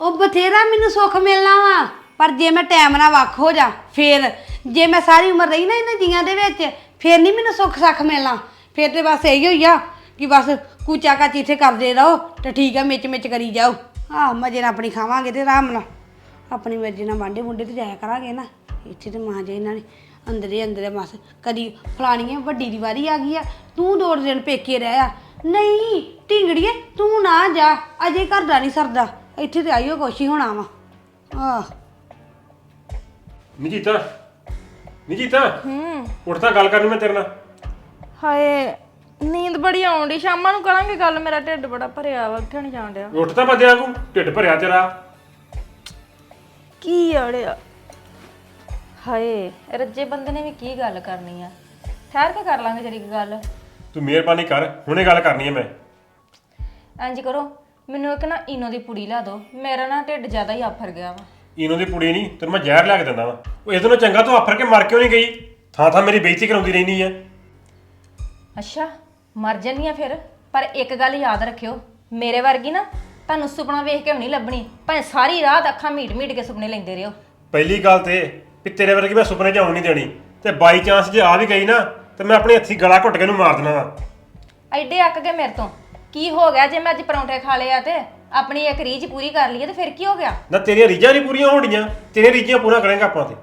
ਉਹ ਬਥੇਰਾ ਮੈਨੂੰ ਸੁੱਖ ਮਿਲਣਾ ਵਾ। ਪਰ ਜੇ ਮੈਂ ਟਾਈਮ ਨਾਲ ਵੱਖ ਹੋ ਜਾ, ਫੇਰ ਜੇ ਮੈਂ ਸਾਰੀ ਉਮਰ ਰਹੀ ਨਾ ਇਹਨਾਂ ਜੀਆਂ ਦੇ ਵਿੱਚ, ਫੇਰ ਨਹੀਂ ਮੈਨੂੰ ਸੁੱਖ ਸੱਖ ਮਿਲਣਾ। ਫੇਰ ਤੇ ਬਸ ਇਹੀ ਹੋਈ ਆ ਕਿ ਬਸ ਕੂਚਾ ਕਾਚੀ ਇੱਥੇ ਕਰਦੇ ਰਹੋ ਤੇ ਠੀਕ ਆ, ਮਿਚ ਮਿਚ ਕਰੀ ਜਾਓ। ਆਹ, ਮਜੇ ਨਾਲ ਆਪਣੀ ਖਾਵਾਂਗੇ ਤੇ ਆਰਾਮ ਨਾਲ। ਆਪਣੀ ਮਰਜ਼ੀ ਨਾਲ ਵਾਂਡੇ ਮੁੰਡੇ ਤੇ ਜਾਇਆ ਕਰਾਂਗੇ ਨਾ। ਇੱਥੇ ਤੇ ਮਾਂ ਜੇ ਇਹਨਾਂ ਨੇ। ਅੰਦਰੇ ਅੰਦਰੇ ਬਸ ਕਦੀ ਫਲਾਣੀਆਂ ਵੱਡੀ ਦੀ ਵਾਰੀ ਆ ਗਈ ਆ। ਤੂੰ ਦੋ ਦਿਨ ਪੇਕੇ ਰਹਿ ਆ। ਨਹੀਂ, ਢਿੰਗੜੀਏ, ਤੂੰ ਨਾ ਜਾ। ਅਜੇ ਘਰ ਦਾ ਨਹੀਂ ਸਰਦਾ। ਇੱਥੇ ਤੇ ਆਈਓ ਕੁਛ ਹੀ ਹੋਣਾ ਵਾ। ਆਹ। ਨਿਜੀਤਾ ਨਿਜੀਤਾ ਹੂੰ। ਉੱਠ ਤਾਂ ਗੱਲ ਕਰਨੀ ਮੈਂ ਤੇਰੇ ਨਾਲ। ਹਾਏ ਨੀਂਦ ਬੜੀ ਆਉਂਦੀ ਸ਼ਾਮਾਂ ਨੂੰ ਕਰਾਂਗੇ ਗੱਲ। ਮੇਰਾ ਢਿੱਡ ਬੜਾ ਭਰਿਆ ਵਾ ਨਹੀਂ ਜਾਣ ਡਿਆ। ਉੱਠ ਤਾਂ ਬੰਦਿਆਂ ਨੂੰ ਢਿੱਡ ਭਰਿਆ ਤੇਰਾ। ਕੀ ਅੜਿਆ ਹਾਏ ਰੱਜੇ ਬੰਦੇ ਨੇ ਵੀ ਕੀ ਗੱਲ ਕਰਨੀ ਆ? ਠਹਿਰ ਕੇ ਕਰ ਲਾਂਗੇ ਜਰੀ ਗੱਲ। ਤੂੰ ਮਿਹਰਬਾਨੀ ਕਰ ਹੁਣੇ ਗੱਲ ਕਰਨੀ ਹੈ ਮੈਂ। ਇੰਜ ਕਰੋ ਮੈਨੂੰ ਇੱਕ ਨਾ ਇਨੋ ਦੀ ਪੁੜੀ ਲਾ ਦਿਓ। ਮੇਰਾ ਨਾ ਢਿੱਡ ਜ਼ਿਆਦਾ ਹੀ ਆਫਰ ਗਿਆ ਵਾ। ਇਹਨੂੰ ਦੀ ਪੁੜੀ ਨਹੀਂ ਤੈਨੂੰ ਮੈਂ ਜ਼ਹਿਰ ਲਿਆ ਕੇ ਦਿੰਦਾ ਵਾ। ਉਹ ਇਹਦੇ ਨਾਲੋਂ ਚੰਗਾ ਤੂੰ ਆਫਰ ਕੇ ਮਰ ਕਿਉਂ ਨਹੀਂ ਗਈ? ਥਾਂ ਥਾਂ ਮੇਰੀ ਬੇਇੱਜ਼ਤੀ ਕਰਾਉਂਦੀ ਰਹਿੰਦੀ ਹੈ ਅੱਛਾ ਮਰ ਜੰਨੀ ਆ ਫਿਰ? ਪਰ ਇੱਕ ਗੱਲ ਯਾਦ ਰੱਖਿਓ ਮੇਰੇ ਵਰਗੀ ਨਾ ਤੁਹਾਨੂੰ ਸੁਪਨਾ ਵੇਖ ਕੇ ਵੀ ਨਹੀਂ ਲੱਭਣੀ। ਭਾਵੇਂ ਸਾਰੀ ਰਾਤ ਅੱਖਾਂ ਮੀਟ ਮੀਟ ਕੇ ਸੁਪਨੇ ਲੈਂਦੇ ਰਹੋ। ਪਹਿਲੀ ਗੱਲ ਤੇ ਵੀ ਤੇਰੇ ਵਰਗੀ ਮੈਂ ਸੁਪਨੇ 'ਚ ਆਉਣ ਨਹੀਂ ਦੇਣੀ। ਤੇ ਬਾਈ ਚਾਂਸ ਜੇ ਆ ਵੀ ਗਈ ਨਾ ਤੇ ਮੈਂ ਆਪਣੇ ਹੱਥੀ ਗਲਾ ਘੁੱਟ ਕੇ ਇਹਨੂੰ ਮਾਰ ਦੇਣਾ ਵਾ। ਐਡੇ ਅੱਕ ਗਏ ਮੇਰੇ ਤੋਂ। ਕੀ ਹੋ ਗਿਆ ਜੇ ਮੈਂ ਅੱਜ ਪਰੌਂਠੇ ਖਾ ਲਏ ਆ ਤੇ? ਆਪਣੀ ਇੱਕ ਰੀਝ ਪੂਰੀ ਕਰ ਲਈ ਤੇ ਫਿਰ ਕੀ ਹੋ ਗਿਆ? ਨਾ ਤੇਰੀਆਂ ਰੀਝਾਂ ਨਹੀਂ ਪੂਰੀਆਂ ਹੋਣੀਆਂ ਤੇਰੀਆਂ ਰੀਝਾਂ ਪੂਰਾ ਕਰਾਂਗੇ ਆਪਾਂ ਤੇ।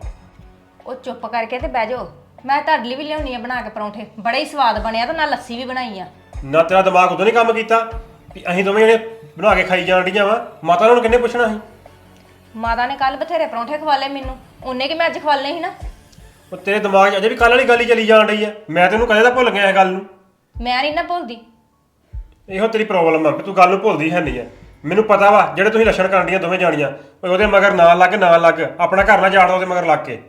ਉਹ ਚੁੱਪ ਕਰਕੇ ਤੇ ਬਹਿ ਜਾਓ। ਮੈਂ ਤੁਹਾਡੇ ਲਈ ਵੀ ਲਿਆਉਣੀ ਆ ਬਣਾ ਕੇ ਪਰੌਂਠੇ। ਬੜੇ ਹੀ ਸਵਾਦ ਬਣਿਆ ਤੇ ਨਾਲ ਲੱਸੀ ਵੀ ਬਣਾਈ ਆ। ਨਾ ਤੇਰਾ ਦਿਮਾਗ ਉਦੋਂ ਨਹੀਂ ਕੰਮ ਕੀਤਾ ਵੀ ਅਸੀਂ ਦੋਵੇਂ ਜਿਹੜੇ ਬਣਾ ਕੇ ਖਾਈ ਜਾਣ ਡੀਆਂ ਵਾ। ਮਾਤਾ ਨੂੰ ਕਿੰਨੇ ਪੁੱਛਣਾ ਸੀ? ਮਾਤਾ ਨੇ ਕੱਲ ਬਥੇਰੇ ਪਰੌਂਠੇ ਖਵਾਲੇ ਮੈਨੂੰ। ਉਹਨੇ ਕਿ ਮੈਂ ਅੱਜ ਖਵਾਲੇ ਸੀ ਨਾ? ਉਹ ਤੇਰੇ ਦਿਮਾਗ 'ਚ ਅਜੇ ਵੀ ਕੱਲ ਵਾਲੀ ਗੱਲ ਹੀ ਚੱਲੀ ਜਾਣ ਰਹੀ ਆ। ਮੈਂ ਤੈਨੂੰ ਕਦੇ ਦਾ ਭੁੱਲ ਗਿਆ ਇਹ ਗੱਲ ਨੂੰ। ਮੈਂ ਨਹੀਂ ਨਾ ਭੁੱਲਦੀ। ਇਹੋ ਤੇਰੀ ਪ੍ਰੋਬਲਮ ਆ ਕਿ ਤੂੰ ਗੱਲ ਭੁੱਲਦੀ ਹੈ ਨਹੀਂ ਆ। ਮੈਨੂੰ ਪਤਾ ਵਾ ਜਿਹੜੇ ਤੁਸੀਂ ਲੱਛਣ ਕਰਦੀਆਂ ਦੋਵੇਂ ਜਾਣੀਆਂ ਓਏ ਉਹਦੇ ਮਗਰ ਨਾ ਲੱਗ ਨਾ ਲੱਗ ਆਪਣਾ ਘਰ ਨਾ ਜਾੜਦਾ ਉਹਦੇ ਮਗਰ ਲੱਗ ਕੇ।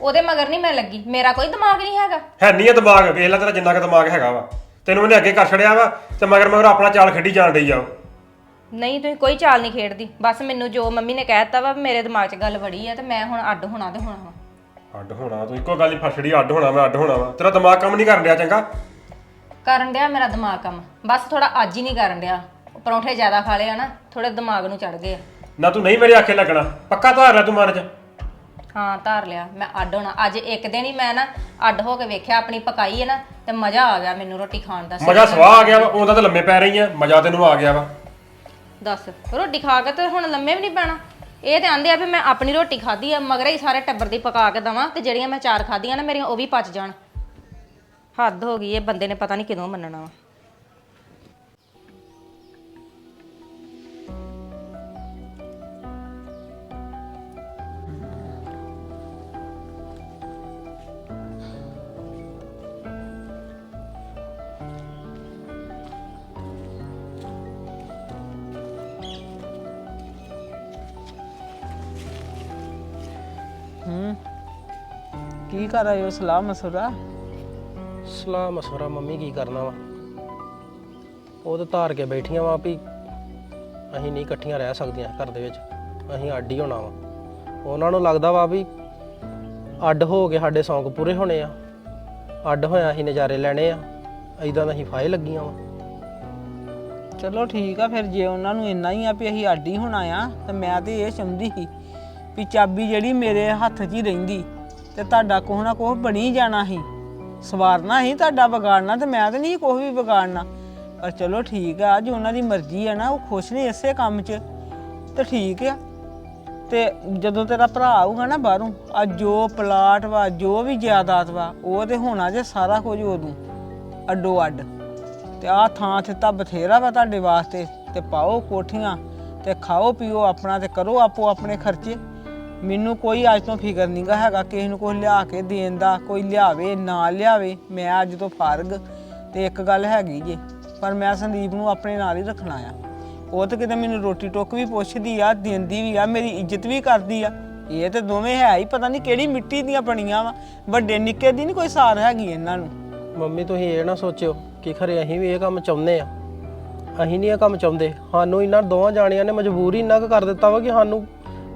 ਉਹਦੇ ਮਗਰ ਨਹੀਂ ਮੈਂ ਲੱਗੀ ਮੇਰਾ ਕੋਈ ਦਿਮਾਗ ਨਹੀਂ ਹੈਗਾ। ਹੈ ਨਹੀਂ ਆ ਦਿਮਾਗ ਵੇਖ ਲੈ ਤੇਰਾ ਜਿੰਨਾ ਕੁ ਦਿਮਾਗ ਹੈਗਾ ਵਾ। ਤੈਨੂੰ ਉਹਨੇ ਅੱਗੇ ਕਰ ਛੜਿਆ ਵਾ ਤੇ ਮਗਰ ਮਗਰ ਆਪਣਾ ਚਾਲ ਖੇਡੀ ਜਾਣ ਰਹੀ ਆ ਉਹ। ਨਹੀਂ ਤੁਸੀਂ ਕੋਈ ਚਾਲ ਨਹੀਂ ਖੇਡਦੀ। ਬਸ ਮੈਨੂੰ ਜੋ ਮੰਮੀ ਨੇ ਕਹਿਤਾ ਵਾ ਮੇਰੇ ਦਿਮਾਗ 'ਚ ਗੱਲ ਵੜੀ ਆ ਤੇ ਮੈਂ ਹੁਣ ਅੱਡ ਹੋਣਾ ਤੇ ਹੋਣਾ ਵਾ। ਅੱਡ ਹੋਣਾ ਤੂੰ ਇੱਕੋ ਗੱਲ ਹੀ ਫਸੜੀ ਅੱਡ ਹੋਣਾ ਮੈਂ ਅੱਡ ਹੋਣਾ ਵਾ। ਤੇਰਾ ਦਿਮਾਗ ਕੰਮ ਨਹੀਂ ਕਰਨ ਡਿਆ ਚੰਗਾ। ਕਰਨ ਡਿਆ ਮੇਰਾ ਦਿਮਾਗ ਕੰਮ। ਬਸ ਥੋੜਾ ਅੱਜ ਹੀ ਨਹੀਂ ਕਰਨ ਡਿਆ। ਪਰੌਂਠੇ ਜ਼ਿਆਦਾ ਖਾ ਲਏ ਆ ਨਾ ਥੋੜੇ ਦਿਮਾਗ ਨੂੰ ਚੜ ਗਏ ਆ। ਨਾ ਤੂੰ ਨਹੀਂ ਮੇਰੇ ਆਖੇ ਲੱਗਣਾ ਪੱਕਾ ਧਾਰ ਲੈ ਤੂੰ ਮਨ 'ਚ। ਹਾਂ ਧਾਰ ਲਿਆ ਮੈਂ ਅੱਡ ਹੋਣਾ। ਅੱਜ ਇੱਕ ਦਿਨ ਹੀ ਮੈਂ ਨਾ ਅੱਡ ਹੋ ਕੇ ਵੇਖਿਆ ਆਪਣੀ ਪਕਾਈ ਹੈ ਨਾ ਤੇ ਮਜ਼ਾ ਆ ਗਿਆ ਮੈਨੂੰ ਰੋਟੀ ਖਾਣ ਦਾ। ਮਜ਼ਾ ਸਵਾਹ ਆ ਗਿਆ ਵਾ ਉਹਦਾ ਤਾਂ ਲੰਮੇ ਪੈ ਰਹੀ ਆ ਮਜ਼ਾ ਤੈਨੂੰ ਆ ਗਿਆ ਵਾ। ਦੱਸ ਰੋਟੀ ਖਾ ਕੇ ਤੇ ਹੁਣ ਲੰਮੇ ਵੀ ਨਹੀਂ ਪੈਣਾ। ਇਹ ਤੇ ਆਂਦੇ ਆ ਵੀ ਮੈਂ ਆਪਣੀ ਰੋਟੀ ਖਾਧੀ ਆ ਮਗਰ ਹੀ ਸਾਰੇ ਟੱਬਰ ਦੀ ਪਕਾ ਕੇ ਦਵਾਂ ਤੇ ਜਿਹੜੀਆਂ ਮੈਂ ਚਾਰ ਖਾਧੀਆਂ ਨਾ ਮੇਰੀਆਂ ਉਹ ਵੀ ਪਚ ਜਾਣ। ਹੱਦ ਹੋ ਗਈ, ਇਹ ਬੰਦੇ ਨੇ ਪਤਾ ਨਹੀਂ ਕਿਦੋਂ ਮੰਨਣਾ ਵਾ। ਹੂੰ। ਕੀ ਕਰ ਰਹੇ ਹੋ ਸਲਾਮ ਮਸੂਰਾ? ਸਲਾਹ ਮਸਵਰਾ ਮੰਮੀ ਕੀ ਕਰਨਾ ਵਾ? ਉਹ ਤਾਂ ਧਾਰ ਕੇ ਬੈਠੀਆਂ ਵਾ ਵੀ ਅਸੀਂ ਨਹੀਂ ਇਕੱਠੀਆਂ ਰਹਿ ਸਕਦੀਆਂ ਘਰ ਦੇ ਵਿੱਚ, ਅਸੀਂ ਅੱਡ ਹੀ ਹੋਣਾ ਵਾ। ਉਹਨਾਂ ਨੂੰ ਲੱਗਦਾ ਵਾ ਵੀ ਅੱਡ ਹੋ ਕੇ ਸਾਡੇ ਸ਼ੌਂਕ ਪੂਰੇ ਹੋਣੇ ਆ। ਅੱਡ ਹੋਇਆ ਅਸੀਂ ਨਜ਼ਾਰੇ ਲੈਣੇ ਆ ਐਦਾਂ ਦਾ ਅਸੀਂ ਫਾਇ ਲੱਗੀਆਂ ਵਾ। ਚਲੋ ਠੀਕ ਆ ਫਿਰ, ਜੇ ਉਹਨਾਂ ਨੂੰ ਇੰਨਾ ਹੀ ਆ ਵੀ ਅਸੀਂ ਅੱਡ ਹੀ ਹੋਣਾ ਆ, ਤੇ ਮੈਂ ਤੇ ਇਹ ਚਾਹੁੰਦੀ ਸੀ ਵੀ ਚਾਬੀ ਜਿਹੜੀ ਮੇਰੇ ਹੱਥ 'ਚ ਹੀ ਰਹਿੰਦੀ ਤੇ ਤੁਹਾਡਾ ਕੋਹ ਨਾ ਕੋਹ ਬਣੀ ਜਾਣਾ ਸੀ। ਸਵਾਰਨਾ ਹੀ ਤੁਹਾਡਾ ਵਿਗਾੜਨਾ ਤੇ ਮੈਂ ਤਾਂ ਨਹੀਂ ਕੋਹ ਵੀ ਵਿਗਾੜਨਾ। ਪਰ ਚਲੋ ਠੀਕ ਆ ਜੇ ਉਹਨਾਂ ਦੀ ਮਰਜ਼ੀ ਆ ਨਾ, ਉਹ ਖੁਸ਼ ਨੇ ਇਸੇ ਕੰਮ 'ਚ, ਤੇ ਠੀਕ ਆ। ਤੇ ਜਦੋਂ ਤੇਰਾ ਭਰਾ ਆਊਗਾ ਨਾ ਬਾਹਰੋਂ ਆ ਜੋ ਪਲਾਟ ਵਾ, ਜੋ ਵੀ ਜਾਇਦਾਦ ਵਾ, ਉਹ ਤੇ ਹੋਣਾ ਜੇ ਸਾਰਾ ਕੁਝ ਉਦੋਂ, ਅੱਡੋ ਅੱਡ। ਤੇ ਆ ਥਾਂ ਥਿੱਤਾ ਬਥੇਰਾ ਵਾ ਤੁਹਾਡੇ ਵਾਸਤੇ, ਤੇ ਪਾਓ ਕੋਠੀਆਂ, ਤੇ ਖਾਓ ਪੀਓ ਆਪਣਾ ਤੇ ਕਰੋ ਆਪੋ ਆਪਣੇ ਖਰਚੇ। ਮੈਨੂੰ ਕੋਈ ਅੱਜ ਤੋਂ ਫਿਕਰ ਨਹੀਂਗਾ ਹੈਗਾ ਕਿਸੇ ਨੂੰ ਕੋਈ ਲਿਆ ਕੇ ਦੇਣ ਦਾ, ਕੋਈ ਲਿਆਵੇ, ਨਾ ਲਿਆਵੇ। ਮੈਂ ਅੱਜ ਤੋਂ ਫਾਰਗ ਤੇ ਇੱਕ ਗੱਲ ਹੈਗੀ ਜੇ, ਪਰ ਮੈਂ ਸੰਦੀਪ ਨੂੰ ਆਪਣੇ ਨਾਲ ਹੀ ਰੱਖਣਾ ਆ। ਉਹ ਤਾਂ ਕਿਤੇ ਮੈਨੂੰ ਰੋਟੀ ਟੋਕ ਵੀ ਪੁੱਛਦੀ ਆ, ਦਿੰਦੀ ਵੀ ਆ, ਮੇਰੀ ਇੱਜ਼ਤ ਵੀ ਕਰਦੀ ਆ। ਇਹ ਤੇ ਦੋਵੇਂ ਹੈ ਹੀ, ਪਤਾ ਨਹੀਂ ਕਿਹੜੀ ਮਿੱਟੀ ਦੀਆਂ ਬਣੀਆਂ ਵਾ। ਵੱਡੇ ਨਿੱਕੇ ਦੀ ਨਹੀਂ ਕੋਈ ਸਾਰ ਹੈਗੀ ਇਹਨਾਂ ਨੂੰ। ਮੰਮੀ, ਤੁਸੀਂ ਇਹ ਨਾ ਸੋਚਿਓ ਕਿ ਖਰੇ ਅਸੀਂ ਵੀ ਇਹ ਕੰਮ ਚਾਹੁੰਦੇ ਆ। ਅਸੀਂ ਨਹੀਂ ਇਹ ਕੰਮ ਚਾਹੁੰਦੇ। ਸਾਨੂੰ ਇਹਨਾਂ ਦੋਵਾਂ ਜਾਣਿਆਂ ਨੇ ਮਜਬੂਰੀ ਇੰਨਾ ਕੁ ਕਰ ਦਿੱਤਾ ਵਾ ਕਿ ਸਾਨੂੰ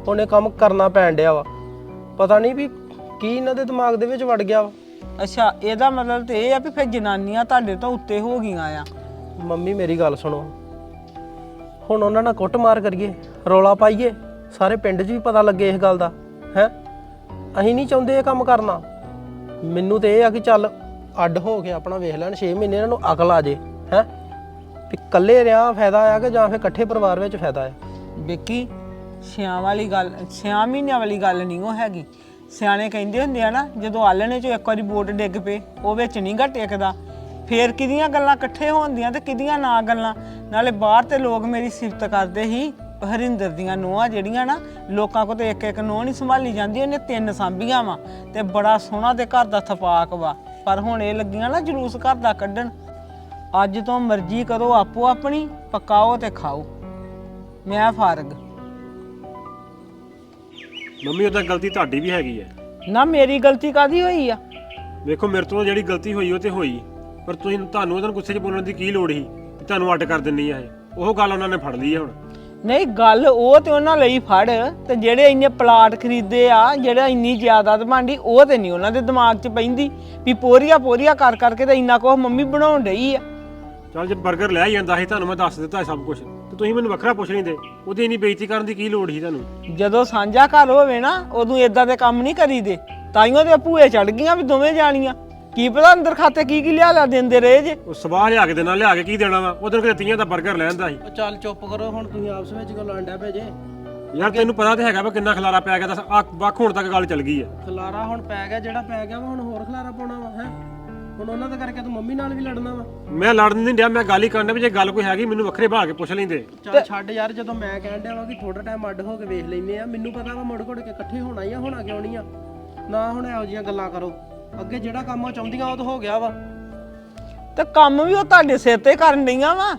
ਹੁਣ ਇਹ ਕੰਮ ਕਰਨਾ ਪੈਣ ਡਿਆ ਵਾ। ਪਤਾ ਨਹੀਂ ਵੀ ਕੀ ਇਹਨਾਂ ਦੇ ਦਿਮਾਗ ਦੇ ਵਿੱਚ ਵੜ ਗਿਆ ਵਾ। ਅੱਛਾ ਇਹਦਾ ਮਤਲਬ ਤੇ ਇਹ ਆ ਵੀ ਫਿਰ ਜਨਾਨੀਆਂ ਤੁਹਾਡੇ ਤੋਂ ਉੱਤੇ ਹੋ ਗਈਆਂ ਆ। ਮੰਮੀ ਮੇਰੀ ਗੱਲ ਸੁਣੋ। ਹੁਣ ਉਹਨਾਂ ਨਾਲ ਕੁੱਟਮਾਰ ਕਰੀਏ ਰੌਲਾ ਪਾਈਏ ਸਾਰੇ ਪਿੰਡ 'ਚ ਵੀ ਪਤਾ ਲੱਗੇ ਇਸ ਗੱਲ ਦਾ ਹੈ? ਅਸੀਂ ਨਹੀਂ ਚਾਹੁੰਦੇ ਇਹ ਕੰਮ ਕਰਨਾ। ਮੈਨੂੰ ਤੇ ਇਹ ਆ ਕਿ ਚੱਲ ਅੱਡ ਹੋ ਕੇ ਆਪਣਾ ਵੇਖ ਲੈਣ 6 ਮਹੀਨੇ ਇਹਨਾਂ ਨੂੰ ਅਕਲ ਆ ਜੇ ਹੈ? ਵੀ ਇਕੱਲੇ ਰਿਆਂ ਫਾਇਦਾ ਆ ਕਿ ਜਾਂ ਫਿਰ ਇਕੱਠੇ ਪਰਿਵਾਰ ਵਿੱਚ ਫਾਇਦਾ ਆ? ਵਿੱਕੀ ਸਿਆਂ ਵਾਲੀ ਗੱਲ, ਛਿਆਂ ਮਹੀਨਿਆਂ ਵਾਲੀ ਗੱਲ ਨਹੀਂ ਉਹ ਹੈਗੀ। ਸਿਆਣੇ ਕਹਿੰਦੇ ਹੁੰਦੇ ਆ ਨਾ, ਜਦੋਂ ਆਲਣੇ ਚੋਂ ਇੱਕ ਵਾਰੀ ਬੋਟ ਡਿੱਗ ਪਏ, ਉਹ ਵਿੱਚ ਨਹੀਂ ਗਾ ਟਿਕਦਾ ਫੇਰ ਕਿਹਦੀਆਂ ਗੱਲਾਂ ਇਕੱਠੇ ਹੋਣਦੀਆਂ ਤੇ ਕਿਹਦੀਆਂ ਨਾ ਗੱਲਾਂ? ਨਾਲੇ ਬਾਹਰ ਤੇ ਲੋਕ ਮੇਰੀ ਸਿਫਤ ਕਰਦੇ ਸੀ ਹਰਿੰਦਰ ਦੀਆਂ ਨੋਹਾਂ ਜਿਹੜੀਆਂ ਨਾ, ਲੋਕਾਂ ਕੋ ਤੇ ਇੱਕ ਇੱਕ ਨੋਹ ਨਹੀਂ ਸੰਭਾਲੀ ਜਾਂਦੀ, ਉਹਨੇ ਤਿੰਨ ਸਾਂਭੀਆਂ ਵਾ ਤੇ ਬੜਾ ਸੋਹਣਾ ਤੇ ਘਰ ਦਾ ਥਪਾਕ ਵਾ। ਪਰ ਹੁਣ ਇਹ ਲੱਗੀਆਂ ਨਾ ਜਲੂਸ ਘਰ ਦਾ ਕੱਢਣ। ਅੱਜ ਤੋਂ ਮਰਜ਼ੀ ਕਰੋ ਆਪੋ ਆਪਣੀ, ਪਕਾਓ ਤੇ ਖਾਓ। ਮੈਂ ਫਾਰਗ। ਮੰਮੀ ਉਹਦਾ ਗਲਤੀ ਤੁਹਾਡੀ ਵੀ ਹੈਗੀ ਹੈ। ਨਾ ਮੇਰੀ ਗਲਤੀ ਕਾਦੀ ਹੋਈ ਆ? ਵੇਖੋ ਮੇਰੇ ਤੋਂ ਜਿਹੜੀ ਗਲਤੀ ਹੋਈ ਉਹ ਤੇ ਹੋਈ। ਪਰ ਤੁਸੀਂ ਤੁਹਾਨੂੰ ਉਹਨਾਂ ਨੂੰ ਗੁੱਸੇ 'ਚ ਬੋਲਣ ਦੀ ਕੀ ਲੋੜ ਸੀ? ਕਿ ਤੁਹਾਨੂੰ ਅੱਡ ਕਰ ਦਿੰਨੀ ਆ ਇਹ। ਉਹ ਗੱਲ ਉਹਨਾਂ ਨੇ ਫੜ ਲਈ ਹੈ ਹੁਣ। ਨਹੀਂ ਗੱਲ ਉਹ ਤੇ ਉਹਨਾਂ ਲਈ ਫੜ ਤੇ ਜਿਹੜੇ ਇੰਨੇ ਪਲਾਟ ਖਰੀਦੇ ਆ ਜਿਹੜਾ ਇੰਨੀ ਜਾਇਦਾਦ ਬਣਦੀ ਉਹ ਤੇ ਨਹੀਂ ਉਹਨਾਂ ਦੇ ਦਿਮਾਗ 'ਚ ਪੈਂਦੀ। ਵੀ ਪੋਰੀਆ ਪੋਰੀਆ ਕਰ ਕਰਕੇ ਤੇ ਇੰਨਾ ਕੁਝ ਮੰਮੀ ਬਣਾਉਣ ਡਈ ਆ। ਚੱਲ ਜੇ 버ਗਰ ਲੈ ਜਾਂਦਾ ਸੀ ਤੁਹਾਨੂੰ ਮੈਂ ਦੱਸ ਦਿੱਤਾ ਸਭ ਕੁਝ ਤੁਸੀਂ ਮੈਨੂੰ ਵੱਖਰਾ ਪੁੱਛ ਲੈਂਦੇ ਉਹਦੀ ਇੰਨੀ ਬੇਇੱਜ਼ਤੀ ਕਰਨ ਦੀ ਕੀ ਲੋੜ ਸੀ ਤੁਹਾਨੂੰ? ਜਦੋਂ ਸਾਂਝਾ ਘਰ ਹੋਵੇ ਨਾ ਉਦੋਂ ਇਦਾਂ ਦੇ ਕੰਮ ਨਹੀਂ ਕਰੀਦੇ। ਤਾਈਓ ਤੇ ਭੂਏ ਚੜ ਗਈਆਂ ਵੀ ਦੋਵੇਂ ਜਾਣੀਆਂ। ਕੀ ਪਤਾ ਅੰਦਰ ਖਾਤੇ ਕੀ ਕੀ ਲਿਆ ਲਾ ਦਿੰਦੇ ਰਹੇ ਜੇ। ਉਹ ਸਵਾਹ ਲਿਆ ਕੇ ਦੇਣਾ ਲਿਆ ਕੇ ਕੀ ਦੇਣਾ ਵਾ? ਉਹਦੇ ਕਿਤੇ ਤੀਆਂ ਦਾ 버ਗਰ ਲੈਂਦਾ ਸੀ। ਉਹ ਚੱਲ ਚੁੱਪ ਕਰੋ ਹੁਣ ਤੁਸੀਂ ਆਪਸ ਵਿੱਚ ਕਿਉਂ ਲੜਨ ਡਿਆ ਪਏ ਜੇ। ਯਾਰ ਤੈਨੂੰ ਪਤਾ ਤੇ ਹੈਗਾ ਵਾ ਕਿੰਨਾ ਖਲਾਰਾ ਪਿਆ ਗਿਆ ਦੱਸ ਆ ਵੱਖ ਹੋਣ ਤੱਕ ਗੱਲ ਚੱਲ ਗਈ ਹੈ ਖਲਾਰਾ ਹੁਣ ਪੈ ਗਿਆ ਜਿਹੜਾ ਪੈ ਗਿਆ ਵਾ ਹੁਣ ਹੋਰ ਖਲਾਰਾ ਪਾਉਣਾ ਵਾ ਹੈ? ਹੁਣ ਉਹਨਾਂ ਦਾ ਕਰਕੇ ਤੂੰ ਮੰਮੀ ਨਾਲ ਵੀ ਲੜਨਾ ਵਾ। ਮੈਂ ਲੜਨ ਨਹੀਂ ਡਿਆ ਮੈਂ ਗੱਲ ਹੀ ਕਰਨ ਵੀ ਜੇ ਗੱਲ ਕੋਈ ਹੈਗੀ ਮੈਨੂੰ ਵੱਖਰੇ ਬਹਾ ਕੇ ਪੁੱਛ ਲੈਂਦੇ। ਚੱਲ ਛੱਡ ਯਾਰ ਜਦੋਂ ਮੈਂ ਕਹਿਣ ਡਿਆ ਵਾ ਕਿ ਥੋੜਾ ਟਾਈਮ ਅੱਡ ਹੋ ਕੇ ਵੇਖ ਲੈਨੇ ਆ ਮੈਨੂੰ ਪਤਾ ਵਾ ਮੁੜ ਘੁੜ ਕੇ ਇਕੱਠੇ ਹੋਣਾ ਹੀ ਆ ਹੋਣਾ ਕਿਉਂ ਨਹੀਂ ਆ। ਨਾ ਹੁਣ ਇਹੋ ਜਿਹੀਆਂ ਗੱਲਾਂ ਕਰੋ। ਅੱਗੇ ਜਿਹੜਾ ਕੰਮ ਉਹ ਚਾਹੁੰਦੀਆਂ ਉਹ ਤਾਂ ਹੋ ਗਿਆ ਵਾ। ਤੇ ਕੰਮ ਵੀ ਉਹ ਤੁਹਾਡੇ ਸਿਰ ਤੇ ਕਰਨ ਡਈਆਂ ਵਾ।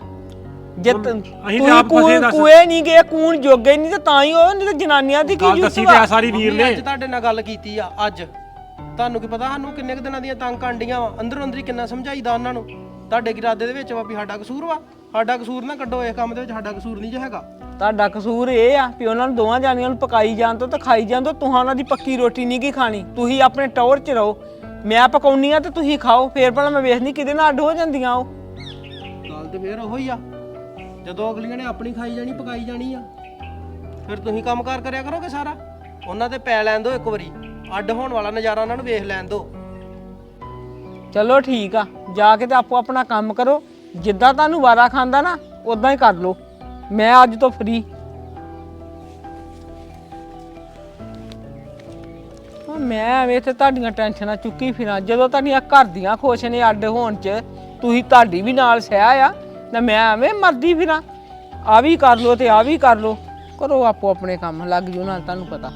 ਜੇ ਤ- ਅਸੀਂ ਤੇ ਤੁਸੀਂ ਆਪ ਫਸੇ ਦੱਸ। ਕੂਏ ਨਹੀਂ ਗਏ ਕੂਣ ਜੋਗੇ ਨਹੀਂ ਤੇ ਤਾਂ ਹੀ ਉਹ ਨਹੀਂ ਤੇ ਜਨਾਨੀਆਂ ਦੀ ਕੀ ਗੱਲ ਜੁੱਤ ਦੱਸੀ ਵਾ? ਤੇ ਆ ਸਾਰੀ ਵੀਰ ਮੰਮੀ ਨੇ। ਅੱਜ ਤੁਹਾਡੇ ਨਾਲ ਗੱਲ ਕੀਤੀ ਆ ਅੱਜ। ਤੁਹਾਨੂੰ ਕੀ ਪਤਾ ਸਾਨੂੰ ਕਿੰਨੇ ਕੁ ਦਿਨਾਂ ਦੀਆਂ ਤੰਗ ਕਾਂਡੀਆਂ ਵਾ? ਅੰਦਰੋਂ ਅੰਦਰੀ ਕਿੰਨਾ ਸਮਝਾਈਦਾ ਉਹਨਾਂ ਨੂੰ? ਤੁਹਾਡੇ ਇਰਾਦੇ ਦੇ ਵਿੱਚ ਵਾ ਵੀ ਸਾਡਾ ਕਸੂਰ ਵਾ? ਸਾਡਾ ਕਸੂਰ ਨਾ ਕੱਢੋ ਇਸ ਕੰਮ ਦੇ ਵਿੱਚ ਸਾਡਾ ਕਸੂਰ ਨਹੀਂ ਜੇ ਹੈਗਾ। ਤੁਹਾਡਾ ਕਸੂਰ ਇਹ ਆ ਵੀ ਉਹਨਾਂ ਨੂੰ ਦੋਵਾਂ ਜਾਨੀਆਂ ਨੂੰ ਪਕਾਈ ਜਾਣ ਤੋਂ ਤੇ ਖਾਈ ਜਾਣ ਤੋਂ ਤੁਹਾਂ ਉਹਨਾਂ ਦੀ ਪੱਕੀ ਰੋਟੀ ਨਹੀਂ ਕੀ ਖਾਣੀ। ਤੁਸੀਂ ਆਪਣੇ ਟੌਰ 'ਚ ਰਹੋ। ਮੈਂ ਪਕਾਉਣੀ ਆ ਤੇ ਤੁਸੀਂ ਖਾਓ ਫੇਰ ਭਲਾ ਮੈਂ ਵੇਖਣੀ ਕਿਹਦੇ ਨਾਲ ਅੱਡ ਹੋ ਜਾਂਦੀਆਂ ਉਹ। ਗੱਲ ਤੇ ਫੇਰ ਉਹੀ ਆ। ਜਦੋਂ ਅਗਲੀਆਂ ਨੇ ਆਪਣੀ ਖਾਈ ਜਾਣੀ ਪਕਾਈ ਜਾਣੀ ਆ ਫਿਰ ਤੁਸੀਂ ਕੰਮਕਾਰ ਕਰਿਆ ਕਰੋਗੇ ਸਾਰਾ? ਉਹਨਾਂ ਤੇ ਪੈ ਲੈਣ ਦਿਓ ਇੱਕ ਵਾਰੀ। ਅੱਡ ਹੋਣ ਵਾਲਾ ਨਜ਼ਾਰਾ ਉਹਨਾਂ ਨੂੰ ਵੇਖ ਲੈਣ ਦਿਓ ਚਲੋ ਠੀਕ ਆ, ਜਾ ਕੇ ਤੇ ਆਪੋ ਆਪਣਾ ਕੰਮ ਕਰੋ। ਜਿੱਦਾਂ ਤੁਹਾਨੂੰ ਵਾਰਾ ਖਾਂਦਾ ਨਾ ਉਦਾਂ ਹੀ ਕਰ ਲਓ। ਮੈਂ ਅੱਜ ਤੋਂ ਫ੍ਰੀ ਮੈਂ ਐਵੇਂ ਤੇ ਤੁਹਾਡੀਆਂ ਟੈਨਸ਼ਨਾਂ ਚੁੱਕੀ ਫਿਰਾਂ, ਜਦੋਂ ਤੁਹਾਡੀਆਂ ਘਰ ਦੀਆਂ ਖੁਸ਼ ਨੇ ਅੱਡ ਹੋਣ ਚ, ਤੁਸੀਂ ਤੁਹਾਡੀ ਵੀ ਨਾਲ ਸਹਿ ਆ ਤੇ ਮੈਂ ਐਵੇਂ ਮਰਦੀ ਫਿਰਾਂ। ਆ ਵੀ ਕਰ ਲੋ ਤੇ ਆ ਵੀ ਕਰ ਲੋ ਕਰੋ ਆਪੋ ਆਪਣੇ ਕੰਮ, ਲੱਗ ਜੂ, ਨਾਲ ਤੁਹਾਨੂੰ ਪਤਾ।